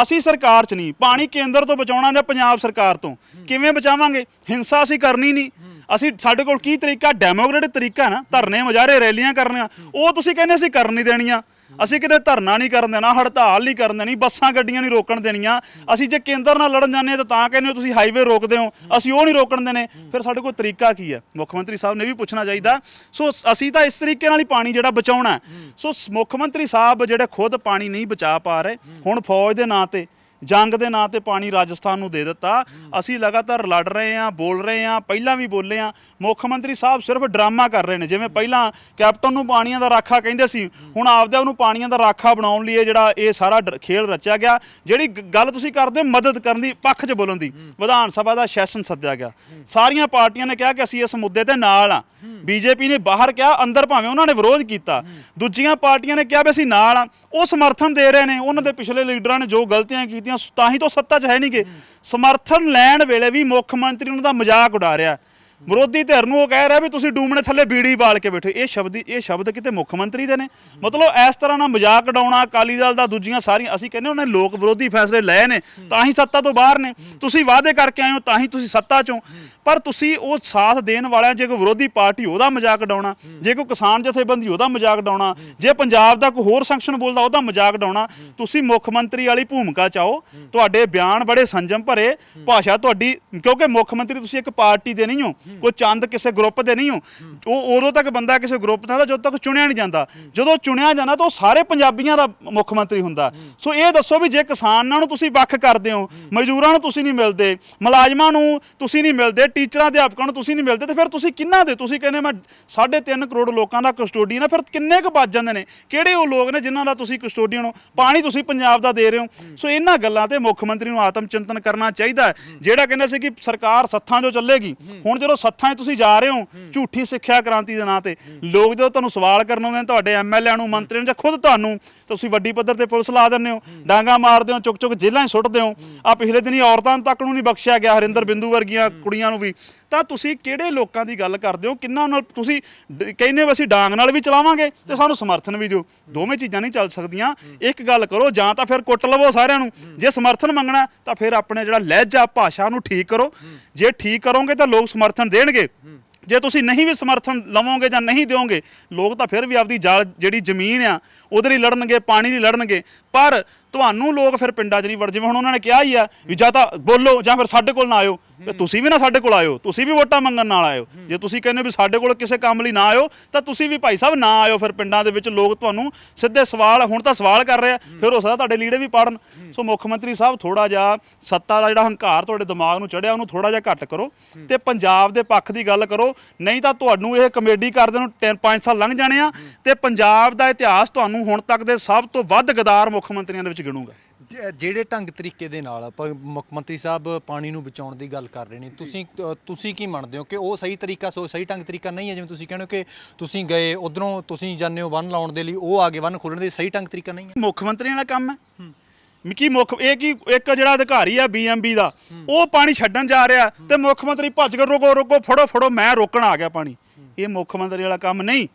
ਅਸੀਂ ਸਰਕਾਰ 'ਚ ਨਹੀਂ। ਪਾਣੀ ਕੇਂਦਰ ਤੋਂ ਬਚਾਉਣਾ ਜਾਂ ਪੰਜਾਬ ਸਰਕਾਰ ਤੋਂ? ਕਿਵੇਂ ਬਚਾਵਾਂਗੇ? ਹਿੰਸਾ ਅਸੀਂ ਕਰਨੀ ਨਹੀਂ। ਅਸੀਂ ਸਾਡੇ ਕੋਲ ਕੀ ਤਰੀਕਾ? ਡੈਮੋਕ੍ਰੇਟਿਕ ਤਰੀਕਾ ਨਾ। ਧਰਨੇ ਮੁਜ਼ਾਹਰੇ ਰੈਲੀਆਂ ਕਰਨੀਆਂ। ਉਹ ਤੁਸੀਂ ਕਹਿੰਦੇ ਅਸੀਂ ਕਰਨ ਨਹੀਂ ਦੇਣੀਆਂ। ਅਸੀਂ ਕਿਤੇ ਧਰਨਾ ਨਹੀਂ ਕਰਨ ਦੇਣਾ, ਹੜਤਾਲ ਨਹੀਂ ਕਰਨ ਦੇਣੀ, ਬੱਸਾਂ ਗੱਡੀਆਂ ਨਹੀਂ ਰੋਕਣ ਦੇਣੀਆਂ। ਅਸੀਂ ਜੇ ਕੇਂਦਰ ਨਾਲ ਲੜਨ ਜਾਂਦੇ ਹਾਂ ਤਾਂ ਤਾਂ ਕਹਿੰਦੇ ਹੋ ਤੁਸੀਂ ਹਾਈਵੇ ਰੋਕਦੇ ਹੋ, ਅਸੀਂ ਉਹ ਨਹੀਂ ਰੋਕਣ ਦੇਣੇ। ਫਿਰ ਸਾਡੇ ਕੋਲ ਤਰੀਕਾ ਕੀ ਹੈ? ਮੁੱਖ ਮੰਤਰੀ ਸਾਹਿਬ ਨੇ ਵੀ ਪੁੱਛਣਾ ਚਾਹੀਦਾ। ਸੋ ਅਸੀਂ ਤਾਂ ਇਸ ਤਰੀਕੇ ਨਾਲ ਹੀ ਪਾਣੀ ਜਿਹੜਾ ਬਚਾਉਣਾ ਸੋ ਮੁੱਖ ਮੰਤਰੀ ਸਾਹਿਬ ਜਿਹੜੇ ਖੁਦ ਪਾਣੀ ਨਹੀਂ ਬਚਾ ਪਾ ਰਹੇ, ਹੁਣ ਫੌਜ ਦੇ ਨਾਂ ਤੇ ਜੰਗ ਦੇ ਨਾਂ ਤੇ ਪਾਣੀ ਰਾਜਸਥਾਨ ਨੂੰ ਦੇ ਦਿੱਤਾ। ਅਸੀਂ ਲਗਾਤਾਰ ਲੜ ਰਹੇ ਹਾਂ, ਬੋਲ ਰਹੇ ਹਾਂ, ਪਹਿਲਾਂ ਵੀ ਬੋਲੇ ਹਾਂ। ਮੁੱਖ ਮੰਤਰੀ ਸਾਹਿਬ ਸਿਰਫ ਡਰਾਮਾ ਕਰ ਰਹੇ ਨੇ। ਜਿਵੇਂ ਪਹਿਲਾਂ ਕੈਪਟਨ ਨੂੰ ਪਾਣੀਆਂ ਦਾ ਰਾਖਾ ਕਹਿੰਦੇ ਸੀ, ਹੁਣ ਆਪਦੇ ਉਹਨੂੰ ਪਾਣੀਆਂ ਦਾ ਰਾਖਾ ਬਣਾਉਣ ਲਈ ਇਹ ਜਿਹੜਾ ਇਹ ਸਾਰਾ ਡ- ਖੇਲ ਰਚਿਆ ਗਿਆ। ਜਿਹੜੀ ਗੱਲ ਤੁਸੀਂ ਕਰਦੇ ਹੋ ਮਦਦ ਕਰਨ ਦੀ, ਪੱਖ 'ਚ ਬੋਲਣ ਦੀ। ਵਿਧਾਨ ਸਭਾ ਦਾ ਸੈਸ਼ਨ ਸੱਦਿਆ ਗਿਆ। ਸਾਰੀਆਂ ਪਾਰਟੀਆਂ ਨੇ ਕਿਹਾ ਕਿ ਅਸੀਂ ਇਸ ਮੁੱਦੇ ਤੇ ਨਾਲ ਆ ਬੀਜੇਪੀ ਨੇ ਬਾਹਰ ਕਿਹਾ, ਅੰਦਰ ਭਾਵੇਂ ਉਹਨਾਂ ਨੇ ਵਿਰੋਧ ਕੀਤਾ। ਦੂਜੀਆਂ ਪਾਰਟੀਆਂ ਨੇ ਕਿਹਾ ਵੀ ਅਸੀਂ ਨਾਲ ਆ ਉਹ ਸਮਰਥਨ ਦੇ ਰਹੇ ਨੇ। ਉਹਨਾਂ ਦੇ ਪਿਛਲੇ ਲੀਡਰਾਂ ਨੇ ਜੋ ਗਲਤੀਆਂ ਕੀਤੀਆਂ ਤਾਂ ਹੀ ਤੋਂ ਸੱਤਾ 'ਚ ਹੈ ਨਹੀਂਗੇ ਸਮਰਥਨ ਲੈਣ ਵੇਲੇ ਵੀ ਮੁੱਖ ਮੰਤਰੀ ਉਹਨਾਂ ਦਾ ਮਜ਼ਾਕ ਉਡਾ ਰਿਹਾ। ਵਿਰੋਧੀ ਧਿਰ ਨੂੰ ਉਹ ਕਹਿ ਰਿਹਾ ਵੀ ਤੁਸੀਂ ਡੂਮਣੇ ਥੱਲੇ ਬੀੜੀ ਬਾਲ ਕੇ ਬੈਠੇ ਇਹ ਸ਼ਬਦ ਇਹ ਸ਼ਬਦ ਕਿਤੇ ਮੁੱਖ ਮੰਤਰੀ ਦੇ ਨੇ। ਮਤਲਬ ਇਸ ਤਰ੍ਹਾਂ ਨਾਲ ਮਜ਼ਾਕ ਉਡਾਉਣਾ, ਅਕਾਲੀ ਦਲ ਦਾ ਦੂਜੀਆਂ ਸਾਰੀਆਂ, ਅਸੀਂ ਕਹਿੰਦੇ ਉਹਨੇ ਲੋਕ ਵਿਰੋਧੀ ਫੈਸਲੇ ਲਏ ਨੇ, ਤਾਂ ਹੀ ਸੱਤਾ ਤੋਂ ਬਾਹਰ ਨੇ। ਤੁਸੀਂ ਵਾਅਦੇ ਕਰਕੇ ਆਏ ਹੋ, ਤਾਂ ਹੀ ਤੁਸੀਂ ਸੱਤਾ ਚੋਂ। ਪਰ ਤੁਸੀਂ ਉਹ ਸਾਥ ਦੇਣ ਵਾਲਿਆਂ, ਜੇ ਕੋਈ ਵਿਰੋਧੀ ਪਾਰਟੀ ਉਹਦਾ ਮਜ਼ਾਕ ਉਡਾਉਣਾ, ਜੇ ਕੋਈ ਕਿਸਾਨ ਜਥੇਬੰਦੀ ਉਹਦਾ ਮਜ਼ਾਕ ਉਡਾਉਣਾ, ਜੇ ਪੰਜਾਬ ਦਾ ਕੋਈ ਹੋਰ ਸੰਕਸ਼ਨ ਬੋਲਦਾ ਉਹਦਾ ਮਜ਼ਾਕ ਉਡਾਉਣਾ, ਤੁਸੀਂ ਮੁੱਖ ਮੰਤਰੀ ਵਾਲੀ ਭੂਮਿਕਾ ਚਾਹੋ। ਤੁਹਾਡੇ ਬਿਆਨ ਬੜੇ ਸੰਜਮ ਭਰੇ। ਭਾਸ਼ਾ ਤੁਹਾਡੀ, ਕਿਉਂਕਿ ਮੁੱਖ ਮੰਤਰੀ ਤੁਸੀਂ ਇੱਕ ਪਾਰਟੀ ਦੇ ਨਹੀਂ ਹੋ। ਕੋਈ ਚੰਦ ਕਿਸੇ ਗਰੁੱਪ ਦੇ ਨਹੀਂ ਹੋ। ਉਹ ਉਦੋਂ ਤੱਕ ਬੰਦਾ ਕਿਸੇ ਗਰੁੱਪ ਦਾ ਜਦੋਂ ਤੱਕ ਚੁਣਿਆ ਨਹੀਂ ਜਾਂਦਾ। ਜਦੋਂ ਚੁਣਿਆ ਜਾਂਦਾ ਤਾਂ ਉਹ ਸਾਰੇ ਪੰਜਾਬੀਆਂ ਦਾ ਮੁੱਖ ਮੰਤਰੀ ਹੁੰਦਾ। ਸੋ ਇਹ ਦੱਸੋ ਵੀ ਜੇ ਕਿਸਾਨਾਂ ਨੂੰ ਤੁਸੀਂ ਵੱਖ ਕਰਦੇ ਹੋ ਮਜ਼ਦੂਰਾਂ ਨੂੰ ਤੁਸੀਂ ਨਹੀਂ ਮਿਲਦੇ ਮੁਲਾਜ਼ਮਾਂ ਨੂੰ ਤੁਸੀਂ ਨਹੀਂ ਮਿਲਦੇ ਟੀਚਰਾਂ ਅਧਿਆਪਕਾਂ ਨੂੰ ਤੁਸੀਂ ਨਹੀਂ ਮਿਲਦੇ ਤੇ ਫਿਰ ਤੁਸੀਂ ਕਿੰਨਾ ਦੇ? ਤੁਸੀਂ ਕਹਿੰਦੇ ਮੈਂ 3.5 ਕਰੋੜ ਲੋਕਾਂ ਦਾ ਕਸਟੋਡੀਅਨ ਆ ਫਿਰ ਕਿੰਨੇ ਕੁ ਬਚ ਜਾਂਦੇ ਨੇ? ਕਿਹੜੇ ਉਹ ਲੋਕ ਨੇ ਜਿਨ੍ਹਾਂ ਦਾ ਤੁਸੀਂ ਕਸਟੋਡੀਅਨ ਹੋ? ਪਾਣੀ ਤੁਸੀਂ ਪੰਜਾਬ ਦਾ ਦੇ ਰਹੇ ਹੋ। ਸੋ ਇਹਨਾਂ ਗੱਲਾਂ ਤੇ ਮੁੱਖ ਮੰਤਰੀ ਨੂੰ ਆਤਮ ਚਿੰਤਨ ਕਰਨਾ ਚਾਹੀਦਾ ਜਿਹੜਾ ਕਹਿੰਦਾ ਸੀ ਕਿ ਸਰਕਾਰ ਸੱਥਾਂ 'ਚੋਂ ਚੱਲੇਗੀ। ਹੁਣ ਜਦੋਂ ਸੱਥਾਂ 'ਚ ਤੁਸੀਂ ਜਾ ਰਹੇ ਹੋ ਝੂਠੀ ਸਿੱਖਿਆ ਕ੍ਰਾਂਤੀ ਦੇ ਨਾਂ ਤੇ। ਲੋਕ ਜਦੋਂ ਤੁਹਾਨੂੰ ਸਵਾਲ ਕਰਨ ਆਉਂਦੇ ਨੇ ਤੁਹਾਡੇ ਐਮਐਲਏ ਨੂੰ ਮੰਤਰੀ ਨੂੰ ਜਾਂ ਖੁਦ ਤੁਹਾਨੂੰ ਤੁਸੀਂ ਵੱਡੀ ਪੱਧਰ ਤੇ ਪੁਲਿਸ ਲਾ ਦਿੰਦੇ ਹੋ ਡਾਂਗਾ ਮਾਰਦੇ ਹੋ ਚੁੱਕ ਚੁੱਕ ਜੇਲ੍ਹਾਂ 'ਚ ਸੁੱਟਦੇ ਹੋ। ਆ ਪਿਛਲੇ ਦਿਨੀ ਔਰਤਾਂ ਤੱਕ ਨੂੰ ਨਹੀਂ ਬਖਸ਼ਿਆ ਗਿਆ ਹਰਿੰਦਰ ਬਿੰਦੂ ਵਰਗੀਆਂ ਕੁੜੀਆਂ ਨੂੰ ਵੀ। ਤਾਂ ਤੁਸੀਂ ਕਿਹੜੇ ਲੋਕਾਂ ਦੀ ਗੱਲ ਕਰਦੇ ਹੋ? ਕਿੰਨਾਂ ਨਾਲ ਤੁਸੀਂ ਕਹਿੰਦੇ ਹੋ ਅਸੀਂ ਡਾਂਗ ਨਾਲ ਵੀ ਚਲਾਵਾਂਗੇ ਤੇ ਸਾਨੂੰ ਸਮਰਥਨ ਵੀ ਦਿਓ। ਦੋਵੇਂ ਚੀਜ਼ਾਂ ਨਹੀਂ ਚੱਲ ਸਕਦੀਆਂ। ਇੱਕ ਗੱਲ ਕਰੋ ਜਾਂ ਤਾਂ ਫਿਰ ਕੁੱਟ ਲਵੋ ਸਾਰਿਆਂ ਨੂੰ। ਜੇ ਸਮਰਥਨ ਮੰਗਣਾ ਤਾਂ ਫਿਰ ਆਪਣੇ ਜਿਹੜਾ ਲਹਿਜਾ ਭਾਸ਼ਾ ਨੂੰ ਠੀਕ ਕਰੋ। ਜੇ ਠੀਕ ਕਰੋਗੇ ਤਾਂ ਲੋਕ ਸਮਰਥਨ ਦੇਣਗੇ। ਜੇ ਤੁਸੀਂ ਨਹੀਂ ਵੀ ਸਮਰਥਨ ਲਵੋਗੇ ਜਾਂ ਨਹੀਂ ਦਿਓਗੇ, ਲੋਕ ਤਾਂ ਫਿਰ ਵੀ ਆਪਦੀ ਜਾਲ ਜਿਹੜੀ ਜ਼ਮੀਨ ਆ, ਉਹਦੇ ਲਈ ਲੜਨਗੇ, ਪਾਣੀ ਲਈ ਲੜਨਗੇ। ਪਰ ਤੁਹਾਨੂੰ ਲੋਕ ਫਿਰ ਪਿੰਡਾਂ 'ਚ ਨਹੀਂ ਵੜ ਜਿਵੇਂ ਹੁਣ ਉਹਨਾਂ ਨੇ ਕਿਹਾ ਹੀ ਆ ਵੀ ਜਾਂ ਤਾਂ ਬੋਲੋ ਜਾਂ ਫਿਰ ਸਾਡੇ ਕੋਲ ਨਾ ਆਇਓ। ਤੇ ਤੁਸੀਂ ਵੀ ਨਾ ਸਾਡੇ ਕੋਲ ਆਇਓ। ਤੁਸੀਂ ਵੀ ਵੋਟਾਂ ਮੰਗਣ ਨਾਲ ਆਇਓ। ਜੇ ਤੁਸੀਂ ਕਹਿੰਦੇ ਹੋ ਵੀ ਸਾਡੇ ਕੋਲ ਕਿਸੇ ਕੰਮ ਲਈ ਨਾ ਆਇਓ, ਤਾਂ ਤੁਸੀਂ ਵੀ ਭਾਈ ਸਾਹਿਬ ਨਾ ਆਇਓ ਫਿਰ ਪਿੰਡਾਂ ਦੇ ਵਿੱਚ। ਲੋਕ ਤੁਹਾਨੂੰ ਸਿੱਧੇ ਸਵਾਲ, ਹੁਣ ਤਾਂ ਸਵਾਲ ਕਰ ਰਹੇ ਆ, ਫਿਰ ਹੋ ਸਕਦਾ ਤੁਹਾਡੇ ਲੀੜੇ ਵੀ ਪੜਨ। ਸੋ ਮੁੱਖ ਮੰਤਰੀ ਸਾਹਿਬ ਥੋੜਾ ਜਿਹਾ ਸੱਤਾ ਦਾ ਜਿਹੜਾ ਹੰਕਾਰ ਤੁਹਾਡੇ ਦਿਮਾਗ ਨੂੰ ਚੜਿਆ ਉਹਨੂੰ ਥੋੜਾ ਜਿਹਾ ਘੱਟ ਕਰੋ। ਤੇ ਪੰਜਾਬ ਦੇ ਪੱਖ ਦੀ ਗੱਲ ਕਰੋ, ਨਹੀਂ ਤਾਂ ਤੁਹਾਨੂੰ ਇਹ ਕਮੇਡੀ ਕਰਦੇ ਨੂੰ 5 ਸਾਲ ਲੰਘ ਜਾਣੇ ਆ। ਤੇ ਪੰਜਾਬ ਦਾ ਇਤਿਹਾਸ ਤੁਹਾਨੂੰ ਹੁਣ ਤੱਕ ਦੇ ਸਭ ਤੋਂ ਵੱਧ ਗਦਾਰ ਮੁੱਖ ਮੰਤਰੀਆਂ ਦੇ ਵਿੱਚ ਗਿਣੂਗਾ? ਜ- ਜਿਹੜੇ ਢੰਗ ਤਰੀਕੇ ਦੇ ਨਾਲ ਆਪਾਂ ਮੁੱਖ ਮੰਤਰੀ ਸਾਹਿਬ ਪਾਣੀ ਨੂੰ ਬਚਾਉਣ ਦੀ ਗੱਲ ਕਰ ਰਹੇ ਨੇ ਤੁਸੀਂ ਅ, ਤੁਸੀਂ ਕੀ ਮੰਨਦੇ ਹੋ ਕਿ ਉਹ ਸਹੀ ਤਰੀਕਾ ਸੋ ਸਹੀ ਢੰਗ ਤਰੀਕਾ ਨਹੀਂ ਹੈ? ਜਿਵੇਂ ਤੁਸੀਂ ਕਹਿੰਦੇ ਹੋ ਕਿ ਤੁਸੀਂ ਗਏ ਉਧਰੋਂ ਤੁਸੀਂ ਜਾਂਦੇ ਹੋ ਬੰਨ ਲਾਉਣ ਦੇ ਲਈ ਉਹ ਆਗੇ ਬੰਨ ਖੋਲਣ ਦੇ ਸਹੀ ਢੰਗ ਤਰੀਕਾ ਨਹੀਂ ਹੈ? ਮੁੱਖ ਮੰਤਰੀਆਂ ਦਾ ਕੰਮ ਹੈ? ਮਿੱਕੀ ਮੁੱਖ ਇਹ ਕੀ ਇੱਕ ਜਿਹੜਾ ਅਧਿਕਾਰੀ ਆ ਬੀਐਮਬੀ ਦਾ ਉਹ ਪਾਣੀ ਛੱਡਣ ਜਾ ਰਿਹਾ ਤੇ ਮੁੱਖ ਮੰਤਰੀ ਭੱਜ ਕੇ ਰੁਕੋ ਰੁਕੋ ਫੜੋ ਫੜੋ ਮੈਂ ਰੋਕਣ ਆ ਗਿਆ ਪਾਣੀ। ਇਹ ਮੁੱਖ ਮੰਤਰੀ ਵਾਲਾ ਕੰਮ ਨਹੀਂ।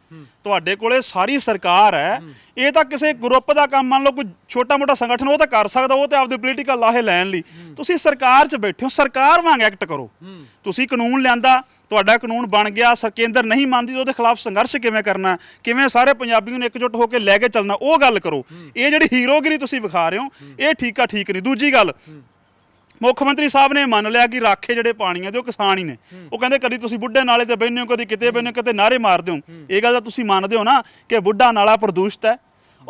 ਤੁਹਾਡੇ ਕੋਲੇ ਸਾਰੀ ਸਰਕਾਰ ਹੈ। ਇਹ ਤਾਂ ਕਿਸੇ ਗਰੁੱਪ ਦਾ ਕੰਮ ਮੰਨ ਲਓ, ਕੋਈ ਛੋਟਾ ਮੋਟਾ ਸੰਗਠਨ, ਉਹ ਤਾਂ ਕਰ ਸਕਦਾ, ਉਹ ਤੇ ਆਪਦੇ ਪੋਲੀਟੀਕਲ ਲਾਹੇ ਲੈਣ ਲਈ। ਤੁਸੀਂ ਸਰਕਾਰ 'ਚ ਬੈਠੇ ਹੋ, ਸਰਕਾਰ ਵਾਂਗ ਐਕਟ ਕਰੋ। ਤੁਸੀਂ ਕਾਨੂੰਨ ਲਿਆਂਦਾ, ਤੁਹਾਡਾ ਕਾਨੂੰਨ ਬਣ ਗਿਆ ਸਰ ਕੇਂਦਰ ਨਹੀਂ ਮੰਨਦੀ ਉਹਦੇ ਖਿਲਾਫ ਸੰਘਰਸ਼ ਕਿਵੇਂ ਕਰਨਾ, ਕਿਵੇਂ ਸਾਰੇ ਪੰਜਾਬੀਆਂ ਨੂੰ ਇਕਜੁੱਟ ਹੋ ਕੇ ਲੈ ਕੇ ਚੱਲਣਾ, ਉਹ ਗੱਲ ਕਰੋ। ਇਹ ਜਿਹੜੀ ਹੀਰੋਗਿਰੀ ਤੁਸੀਂ ਵਿਖਾ ਰਹੇ ਹੋ, ਇਹ ਠੀਕ ਆ ਠੀਕ ਨਹੀਂ। ਦੂਜੀ ਗੱਲ ਮੁੱਖ ਮੰਤਰੀ ਸਾਹਿਬ ਨੇ ਮੰਨ ਲਿਆ ਕਿ ਰਾਖੇ ਜਿਹੜੇ ਪਾਣੀ ਆ ਤੇ ਉਹ ਕਿਸਾਨ ਹੀ ਨੇ। ਉਹ ਕਹਿੰਦੇ ਕਦੀ ਤੁਸੀਂ ਬੁੱਢੇ ਨਾਲੇ ਤੇ ਬਹਿੰਦੇ ਹੋ ਕਦੀ ਕਿਤੇ ਹੋ ਕਿਤੇ ਨਾਰੇ ਮਾਰਦੇ ਹੋ। ਇਹ ਗੱਲ ਤਾਂ ਤੁਸੀਂ ਮੰਨਦੇ ਹੋ ਨਾ ਕਿ ਬੁੱਢਾ ਨਾਲਾ ਪ੍ਰਦੂਸ਼ਿਤ ਹੈ।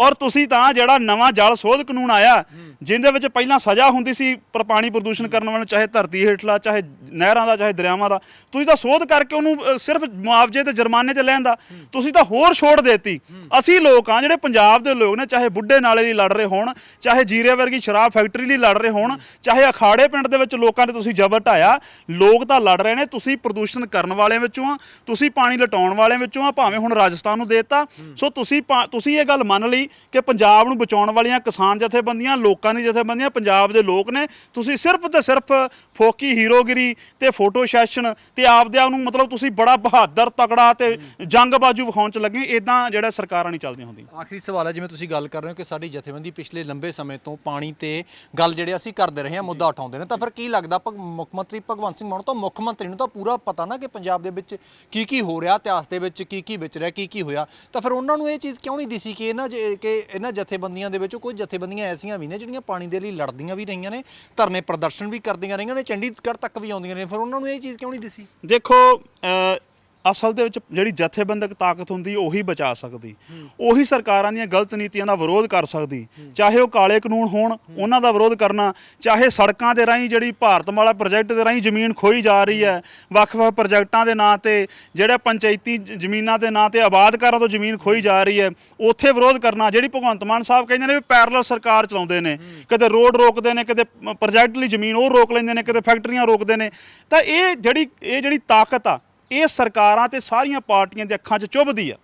ਔਰ ਤੁਸੀਂ ਤਾਂ ਜਿਹੜਾ ਨਵਾਂ ਜਲ ਸੋਧ ਕਾਨੂੰਨ ਆਇਆ ਜਿਹਦੇ ਵਿੱਚ ਪਹਿਲਾਂ ਸਜ਼ਾ ਹੁੰਦੀ ਸੀ ਪਰ ਪਾਣੀ ਪ੍ਰਦੂਸ਼ਣ ਕਰਨ ਵਾਲੇ ਚਾਹੇ ਧਰਤੀ ਹੇਠਲਾ, ਚਾਹੇ ਨਹਿਰਾਂ ਦਾ, ਚਾਹੇ ਦਰਿਆਵਾਂ ਦਾ, ਤੁਸੀਂ ਤਾਂ ਸੋਧ ਕਰਕੇ ਉਹਨੂੰ ਸਿਰਫ ਮੁਆਵਜ਼ੇ ਤੇ ਜੁਰਮਾਨੇ ਤੇ ਲੈਣ ਦਾ, ਤੁਸੀਂ ਤਾਂ ਹੋਰ ਛੋੜ ਦੇਤੀ। ਅਸੀਂ ਲੋਕ ਆ ਜਿਹੜੇ ਪੰਜਾਬ ਦੇ ਲੋਕ ਨੇ, ਚਾਹੇ ਬੁੱਢੇ ਨਾਲੇ ਲਈ ਲੜ ਰਹੇ ਹੋਣ, ਚਾਹੇ ਜੀਰੇ ਵਰਗੀ ਸ਼ਰਾਬ ਫੈਕਟਰੀ ਲਈ ਲੜ ਰਹੇ ਹੋਣ, ਚਾਹੇ ਅਖਾੜੇ ਪਿੰਡ ਦੇ ਵਿੱਚ ਲੋਕਾਂ ਨੇ ਤੁਸੀਂ ਜ਼ਬਰ ਢਾਇਆ, ਲੋਕ ਤਾਂ ਲੜ ਰਹੇ ਨੇ, ਤੁਸੀਂ ਪ੍ਰਦੂਸ਼ਣ ਕਰਨ ਵਾਲਿਆਂ ਵਿੱਚੋਂ ਆ, ਤੁਸੀਂ ਪਾਣੀ ਲਟਾਉਣ ਵਾਲਿਆਂ ਵਿੱਚੋਂ ਆ, ਭਾਵੇਂ ਹੁਣ ਰਾਜਸਥਾਨ ਨੂੰ ਦੇਤਾ। ਸੋ ਤੁਸੀਂ ਪਾ- ਤੁਸੀਂ ਇਹ ਗੱਲ ਮੰਨ ਲਈ ਕਿ ਪੰਜਾਬ ਨੂੰ ਬਚਾਉਣ ਵਾਲੀਆਂ ਕਿਸਾਨ ਜਥੇਬੰਦੀਆਂ ਲੋਕਾਂ ਦੀ ਜਥੇਬੰਦੀਆਂ ਪੰਜਾਬ ਦੇ ਲੋਕ ਨੇ ਤੁਸੀਂ ਸਿਰਫ ਤੇ ਸਿਰਫ ਫੋਕੀ ਹੀਰੋਗਿਰੀ ਤੇ ਫੋਟੋ ਸੈਸ਼ਨ ਤੇ ਆਪਦੇ ਆਪ ਨੂੰ ਮਤਲਬ ਤੁਸੀਂ ਬੜਾ ਬਹਾਦਰ ਤਕੜਾ ਤੇ ਜੰਗਬਾਜ਼ੂ ਵਿਖਾਉਣ ਚ ਲੱਗੇ ਇਦਾਂ ਜਿਹੜਾ ਸਰਕਾਰਾਂ ਨਹੀਂ ਚੱਲਦੀਆਂ ਹੁੰਦੀਆਂ। ਆਖਰੀ ਸਵਾਲ ਹੈ ਜਿਵੇਂ ਤੁਸੀਂ ਗੱਲ ਕਰ ਰਹੇ ਹੋ ਕਿ ਸਾਡੀ ਜਥੇਬੰਦੀ ਪਿਛਲੇ ਲੰਬੇ ਸਮੇਂ ਤੋਂ ਪਾਣੀ ਤੇ ਗੱਲ ਜਿਹੜੇ ਅਸੀਂ ਕਰਦੇ ਰਹੇ ਹਾਂ ਮੁੱਦਾ ਉਠਾਉਂਦੇ ਨੇ ਤਾਂ ਫਿਰ ਕੀ ਲੱਗਦਾ ਮੁੱਖ ਮੰਤਰੀ ਭਗਵੰਤ ਸਿੰਘ ਮਾਨ ਤੋਂ ਮੁੱਖ ਮੰਤਰੀ ਨੂੰ ਤਾਂ ਪੂਰਾ ਪਤਾ ਨਾ ਕਿ ਪੰਜਾਬ ਦੇ ਵਿੱਚ ਕੀ ਕੀ ਹੋ ਰਿਹਾ ਇਤਿਹਾਸ ਦੇ ਵਿੱਚ ਕੀ ਕੀ ਵਿਚ ਰਿਹਾ ਕੀ ਕੀ ਹੋਇਆ ਤਾਂ ਫਿਰ ਉਹਨਾਂ ਨੂੰ ਇਹ ਚੀਜ਼ ਕਿਉਂ ਨਹੀਂ ਦਿਸੀ ਕਿ ਇਹਨਾਂ ਜੇ- ਕਿ ਇਹਨਾਂ ਜਥੇਬੰਦੀਆਂ ਦੇ ਵਿੱਚੋਂ ਕੋਈ ਜਥੇਬੰਦੀਆਂ ਐਸੀਆਂ ਵੀ ਨੇ ਜਿਹੜੀਆਂ ਪਾਣੀ ਦੇ ਲਈ ਲੜਦੀਆਂ ਵੀ ਰਹੀਆਂ ਨੇ ਧਰਨੇ ਪ੍ਰਦਰਸ਼ਨ ਵੀ ਕਰਦੀਆਂ ਰਹੀਆਂ ਨੇ ਚੰਡੀਗੜ੍ਹ ਤੱਕ ਵੀ ਆਉਂਦੀਆਂ ਨੇ। ਫਿਰ ਉਹਨਾਂ ਨੂੰ ਇਹ ਚੀਜ਼ ਕਿਉਂ ਨਹੀਂ ਦਿਸੀ? ਦੇਖੋ ਅ, ਅਸਲ ਦੇ ਵਿੱਚ ਜਿਹੜੀ ਜਥੇਬੰਦਕ ਤਾਕਤ ਹੁੰਦੀ, ਉਹੀ ਬਚਾ ਸਕਦੀ। ਉਹੀ ਸਰਕਾਰਾਂ ਦੀਆਂ ਗਲਤ ਨੀਤੀਆਂ ਦਾ ਵਿਰੋਧ ਕਰ ਸਕਦੀ। ਚਾਹੇ ਉਹ ਕਾਲੇ ਕਾਨੂੰਨ ਹੋਣ, ਉਹਨਾਂ ਦਾ ਵਿਰੋਧ ਕਰਨਾ, ਚਾਹੇ ਸੜਕਾਂ ਦੇ ਰਾਹੀਂ ਜਿਹੜੀ ਭਾਰਤਮਾਲਾ ਪ੍ਰੋਜੈਕਟ ਦੇ ਰਾਹੀਂ ਜ਼ਮੀਨ ਖੋਈ ਜਾ ਰਹੀ ਹੈ, ਵੱਖ-ਵੱਖ ਪ੍ਰੋਜੈਕਟਾਂ ਦੇ ਨਾਂ ਤੇ, ਜਿਹੜਾ ਪੰਚਾਇਤੀ ਜ਼ਮੀਨਾਂ ਦੇ ਨਾਂ ਤੇ ਆਬਾਦਕਾਰਾਂ ਤੋਂ ਜ਼ਮੀਨ ਖੋਈ ਜਾ ਰਹੀ ਹੈ, ਉੱਥੇ ਵਿਰੋਧ ਕਰਨਾ, ਜਿਹੜੀ ਭਗਵੰਤ ਮਾਨ ਸਾਹਿਬ ਕਹਿੰਦੇ ਨੇ ਵੀ ਪੈਰਲਲ ਸਰਕਾਰ ਚਲਾਉਂਦੇ ਨੇ। ਕਦੇ ਰੋਡ ਰੋਕਦੇ ਨੇ ਕਦੇ ਪ੍ਰੋਜੈਕਟ ਲਈ ਜ਼ਮੀਨ ਉਹ ਰੋਕ ਲੈਂਦੇ ਨੇ ਕਦੇ ਫੈਕਟਰੀਆਂ ਰੋਕਦੇ ਨੇ। ਤਾਂ ਇਹ ਜਿਹੜੀ ਇਹ ਜਿਹੜੀ ਤਾਕਤ ਆ ਇਹ ਸਰਕਾਰਾਂ ਤੇ ਸਾਰੀਆਂ ਪਾਰਟੀਆਂ ਦੇ ਅੱਖਾਂ 'ਚ ਚੁੱਭਦੀ ਆ।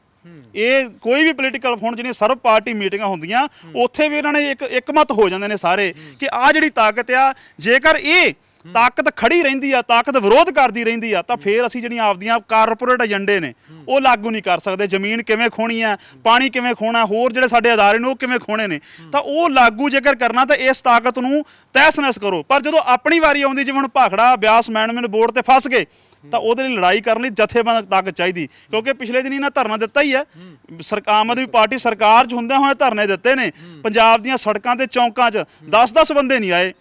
ਇਹ ਕੋਈ ਵੀ ਪੋਲੀਟੀਕਲ ਹੁਣ ਜਿਹੜੀਆਂ ਸਰਵ ਪਾਰਟੀ ਮੀਟਿੰਗਾਂ ਹੁੰਦੀਆਂ, ਉੱਥੇ ਵੀ ਇਹਨਾਂ ਨੇ ਇੱਕ, ਇੱਕਮਤ ਹੋ ਜਾਂਦੇ ਨੇ ਸਾਰੇ ਕਿ ਆ ਜਿਹੜੀ ਤਾਕਤ ਆ, ਜੇਕਰ ਇਹ ਤਾਕਤ ਖੜੀ ਰਹਿੰਦੀ ਆ, ਤਾਕਤ ਵਿਰੋਧ ਕਰਦੀ ਰਹਿੰਦੀ ਆ, ਤਾਂ ਫੇਰ ਅਸੀਂ ਜਿਹੜੀਆਂ ਆਪਦੀਆਂ ਕਾਰਪੋਰੇਟ ਏਜੰਡੇ ਨੇ, ਉਹ ਲਾਗੂ ਨਹੀਂ ਕਰ ਸਕਦੇ। ਜ਼ਮੀਨ ਕਿਵੇਂ ਖੋਣੀ ਆ, ਪਾਣੀ ਕਿਵੇਂ ਖੋਣਾ, ਹੋਰ ਜਿਹੜੇ ਸਾਡੇ ਅਦਾਰੇ ਨੇ, ਉਹ ਕਿਵੇਂ ਖੋਣੇ ਨੇ। ਤਾਂ ਉਹ ਲਾਗੂ ਜੇਕਰ ਕਰਨਾ, ਤਾਂ ਇਸ ਤਾਕਤ ਨੂੰ ਤਹਿਸ-ਨਹਿਸ ਕਰੋ। ਪਰ ਜਦੋਂ ਆਪਣੀ ਵਾਰੀ ਆਉਂਦੀ, ਜਿਵੇਂ ਹੁਣ ਭਾਖੜਾ ਬਿਆਸ ਮੈਨੇਜਮੈਂਟ ਬੋਰਡ ਤੇ ਫਸ ਗਏ ਤਾਂ ਉਹਦੇ ਲਈ ਲੜਾਈ ਕਰਨ ਲਈ ਜਥੇਬੰਦਕ ਤਾਕਤ ਚਾਹੀਦੀ। ਕਿਉਂਕਿ ਪਿਛਲੇ ਦਿਨ ਇਹਨਾਂ ਧਰਨਾ ਦਿੱਤਾ ਹੀ ਹੈ। ਸਰਕਾਰ ਆਮ ਆਦਮੀ ਪਾਰਟੀ ਸਰਕਾਰ 'ਚ ਹੁੰਦਿਆਂ ਹੋਏ ਧਰਨੇ ਦਿੱਤੇ ਨੇ। ਪੰਜਾਬ ਦੀਆਂ ਸੜਕਾਂ ਤੇ ਚੌਂਕਾਂ 'ਚ 10-10 ਬੰਦੇ ਨਹੀਂ ਆਏ।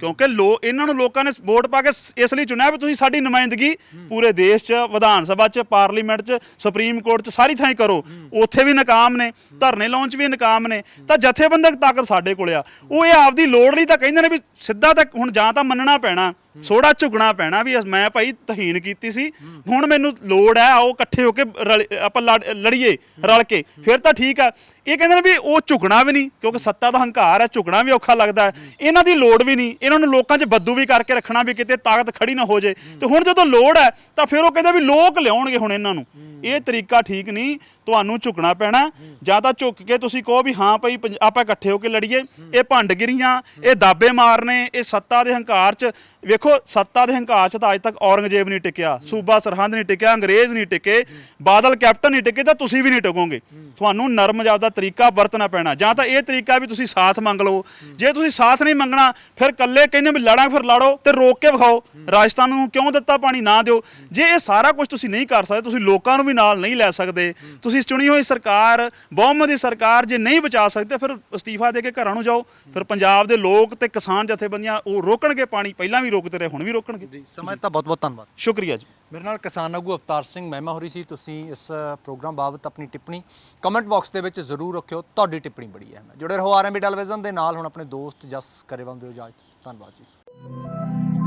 ਕਿਉਂਕਿ ਲੋ, ਇਹਨਾਂ ਨੂੰ ਲੋਕਾਂ ਨੇ ਵੋਟ ਪਾ ਕੇ ਇਸ ਲਈ ਚੁਣਿਆ ਵੀ ਤੁਸੀਂ ਸਾਡੀ ਨੁਮਾਇੰਦਗੀ ਪੂਰੇ ਦੇਸ਼ 'ਚ, ਵਿਧਾਨ ਸਭਾ 'ਚ, ਪਾਰਲੀਮੈਂਟ 'ਚ, ਸੁਪਰੀਮ ਕੋਰਟ 'ਚ ਸਾਰੀ ਥਾਂ ਕਰੋ। ਉੱਥੇ ਵੀ ਨਾਕਾਮ ਨੇ, ਧਰਨੇ ਲਾਉਣ 'ਚ ਵੀ ਨਾਕਾਮ ਨੇ। ਤਾਂ ਜਥੇਬੰਦਕ ਤਾਕਤ ਸਾਡੇ ਕੋਲ ਆ। ਉਹ ਇਹ ਆਪਦੀ ਲੋੜ ਲਈ ਤਾਂ ਕਹਿੰਦੇ ਨੇ ਵੀ ਸਿੱਧਾ ਤਾਂ ਹੁਣ ਜਾਂ ਤਾਂ ਮੰਨਣਾ ਪੈਣਾ। ਥੋੜਾ ਝੁਕਣਾ ਪੈਣਾ ਵੀ ਮੈਂ ਭਾਈ ਤਹੀਨ ਕੀਤੀ ਸੀ। ਹੁਣ ਮੈਨੂੰ ਲੋੜ ਹੈ, ਆਓ ਇਕੱਠੇ ਹੋ ਕੇ ਰਲ- ਆਪਾਂ ਲੜ- ਲੜੀਏ, ਰਲ ਕੇ। ਫਿਰ ਤਾਂ ਠੀਕ ਆ। ਇਹ ਕਹਿੰਦੇ ਨੇ ਵੀ ਉਹ ਝੁਕਣਾ ਵੀ ਨਹੀਂ, ਕਿਉਂਕਿ ਸੱਤਾ ਦਾ ਹੰਕਾਰ ਹੈ, ਝੁਕਣਾ ਵੀ ਔਖਾ ਲੱਗਦਾ ਹੈ। ਇਹਨਾਂ ਦੀ ਲੋੜ ਵੀ ਨਹੀਂ। ਇਹਨਾਂ ਨੂੰ ਲੋਕਾਂ 'ਚ ਬੱਦੂ ਵੀ ਕਰਕੇ ਰੱਖਣਾ ਵੀ ਕਿਤੇ ਤਾਕਤ ਖੜੀ ਨਾ ਹੋ ਜੇ। ਤੇ ਹੁਣ ਜਦੋਂ ਲੋੜ ਹੈ, ਤਾਂ ਫਿਰ ਉਹ ਕਹਿੰਦੇ ਵੀ ਲੋਕ ਲਿਆਉਣਗੇ ਹੁਣ ਇਹਨਾਂ ਨੂੰ। ਇਹ ਤਰੀਕਾ ਠੀਕ ਨਹੀਂ। ਤੁਹਾਨੂੰ ਝੁਕਣਾ ਪੈਣਾ। ਜਾਂ ਤਾਂ ਝੁਕ ਕੇ ਤੁਸੀਂ ਕਹੋ ਵੀ ਹਾਂ ਭਾਈ ਪੰਜ- ਆਪਾਂ ਇਕੱਠੇ ਹੋ ਕੇ ਲੜੀਏ। ਇਹ ਭੰਡਗਿਰੀਆਂ ਇਹ ਦਾਬੇ ਮਾਰਨੇ, ਇਹ ਸੱਤਾ ਦੇ ਹੰਕਾਰ 'ਚ ਵੇਖੋ, ਸੱਤਾ ਦੇ ਹੰਕਾਰ 'ਚ ਤਾਂ ਅੱਜ ਤੱਕ ਔਰੰਗਜ਼ੇਬ ਨਹੀਂ ਟਿਕਿਆ, ਸੂਬਾ ਸਰਹੰਦ ਨਹੀਂ ਟਿਕਿਆ, ਅੰਗਰੇਜ਼ ਨਹੀਂ ਟਿਕੇ, ਬਾਦਲ ਕੈਪਟਨ ਨਹੀਂ ਟਿਕੇ ਤਾਂ ਤੁਸੀਂ ਵੀ ਨਹੀਂ ਟਿਕੋਗੇ। ਤੁਹਾਨੂੰ ਨਰਮ ਜਾਪਦਾ ਤਰੀਕਾ ਵਰਤਣਾ ਪੈਣਾ। ਜਾਂ ਤਾਂ ਇਹ ਤਰੀਕਾ ਵੀ ਤੁਸੀਂ ਸਾਥ ਮੰਗ ਲਓ। ਜੇ ਤੁਸੀਂ ਸਾਥ ਨਹੀਂ ਮੰਗਣਾ, ਫਿਰ ਕੱਲੇ ਕਹਿੰਦੇ ਵੀ ਲੜਾਂ, ਫਿਰ ਲੜੋ ਤੇ ਰੋਕ ਕੇ ਵਿਖਾਓ। ਰਾਜਸਥਾਨ ਨੂੰ ਕਿਉਂ ਦਿੱਤਾ ਪਾਣੀ ਨਾ ਦਿਓ? ਜੇ ਇਹ ਸਾਰਾ ਕੁਝ ਤੁਸੀਂ ਨਹੀਂ ਕਰ ਸਕਦੇ, ਤੁਸੀਂ ਲੋਕਾਂ ਨੂੰ ਵੀ ਨਾਲ ਨਹੀਂ ਲੈ ਸਕਦੇ। ਤੁਸੀਂ ਚੁਣੀ ਹੋਈ ਸਰਕਾਰ ਬਹੁਮਤ ਦੀ ਸਰਕਾਰ ਜੇ ਨਹੀਂ ਬਚਾ ਸਕਦੇ ਫਿਰ ਅਸਤੀਫਾ ਦੇ ਕੇ ਘਰਾਂ ਨੂੰ ਜਾਓ। ਫਿਰ ਪੰਜਾਬ ਦੇ ਲੋਕ ਤੇ ਕਿਸਾਨ ਜਥੇਬੰਦੀਆਂ ਉਹ ਰੋਕਣਗੇ ਪਾਣੀ ਪਹਿਲਾਂ ਵੀ ਰੋਕਦੇ ਰਹੇ ਹੁਣ ਵੀ ਰੋਕਣਗੇ। ਸਮਾਂ ਤਾਂ ਬਹੁਤ ਬਹੁਤ ਧੰਨਵਾਦ। ਸ਼ੁਕਰੀਆ ਜੀ। ਮੇਰੇ ਨਾਲ ਕਿਸਾਨ ਆਗੂ ਅਵਤਾਰ ਸਿੰਘ ਮਹਿਮਾ ਹੋਰੀ ਸੀ ਤੁਸੀਂ ਇਸ ਪ੍ਰੋਗਰਾਮ ਬਾਬਤ ਆਪਣੀ ਟਿੱਪਣੀ ਕਮੈਂਟ ਬਾਕਸ ਦੇ ਵਿੱਚ ਜ਼ਰੂਰ ਰੱਖਿਓ ਤੁਹਾਡੀ ਟਿੱਪਣੀ ਬੜੀ ਹੈ। ਜੁੜੇ ਰਹੋ ਆਰਐਮਬੀ ਟੈਲੀਵਿਜ਼ਨ ਦੇ ਨਾਲ ਹੁਣ ਆਪਣੇ ਦੋਸਤ ਜਸ ਕਰੇਵਾਲ ਦੇ ਇਜਾਜ਼ਤ ਧੰਨਵਾਦ ਜੀ।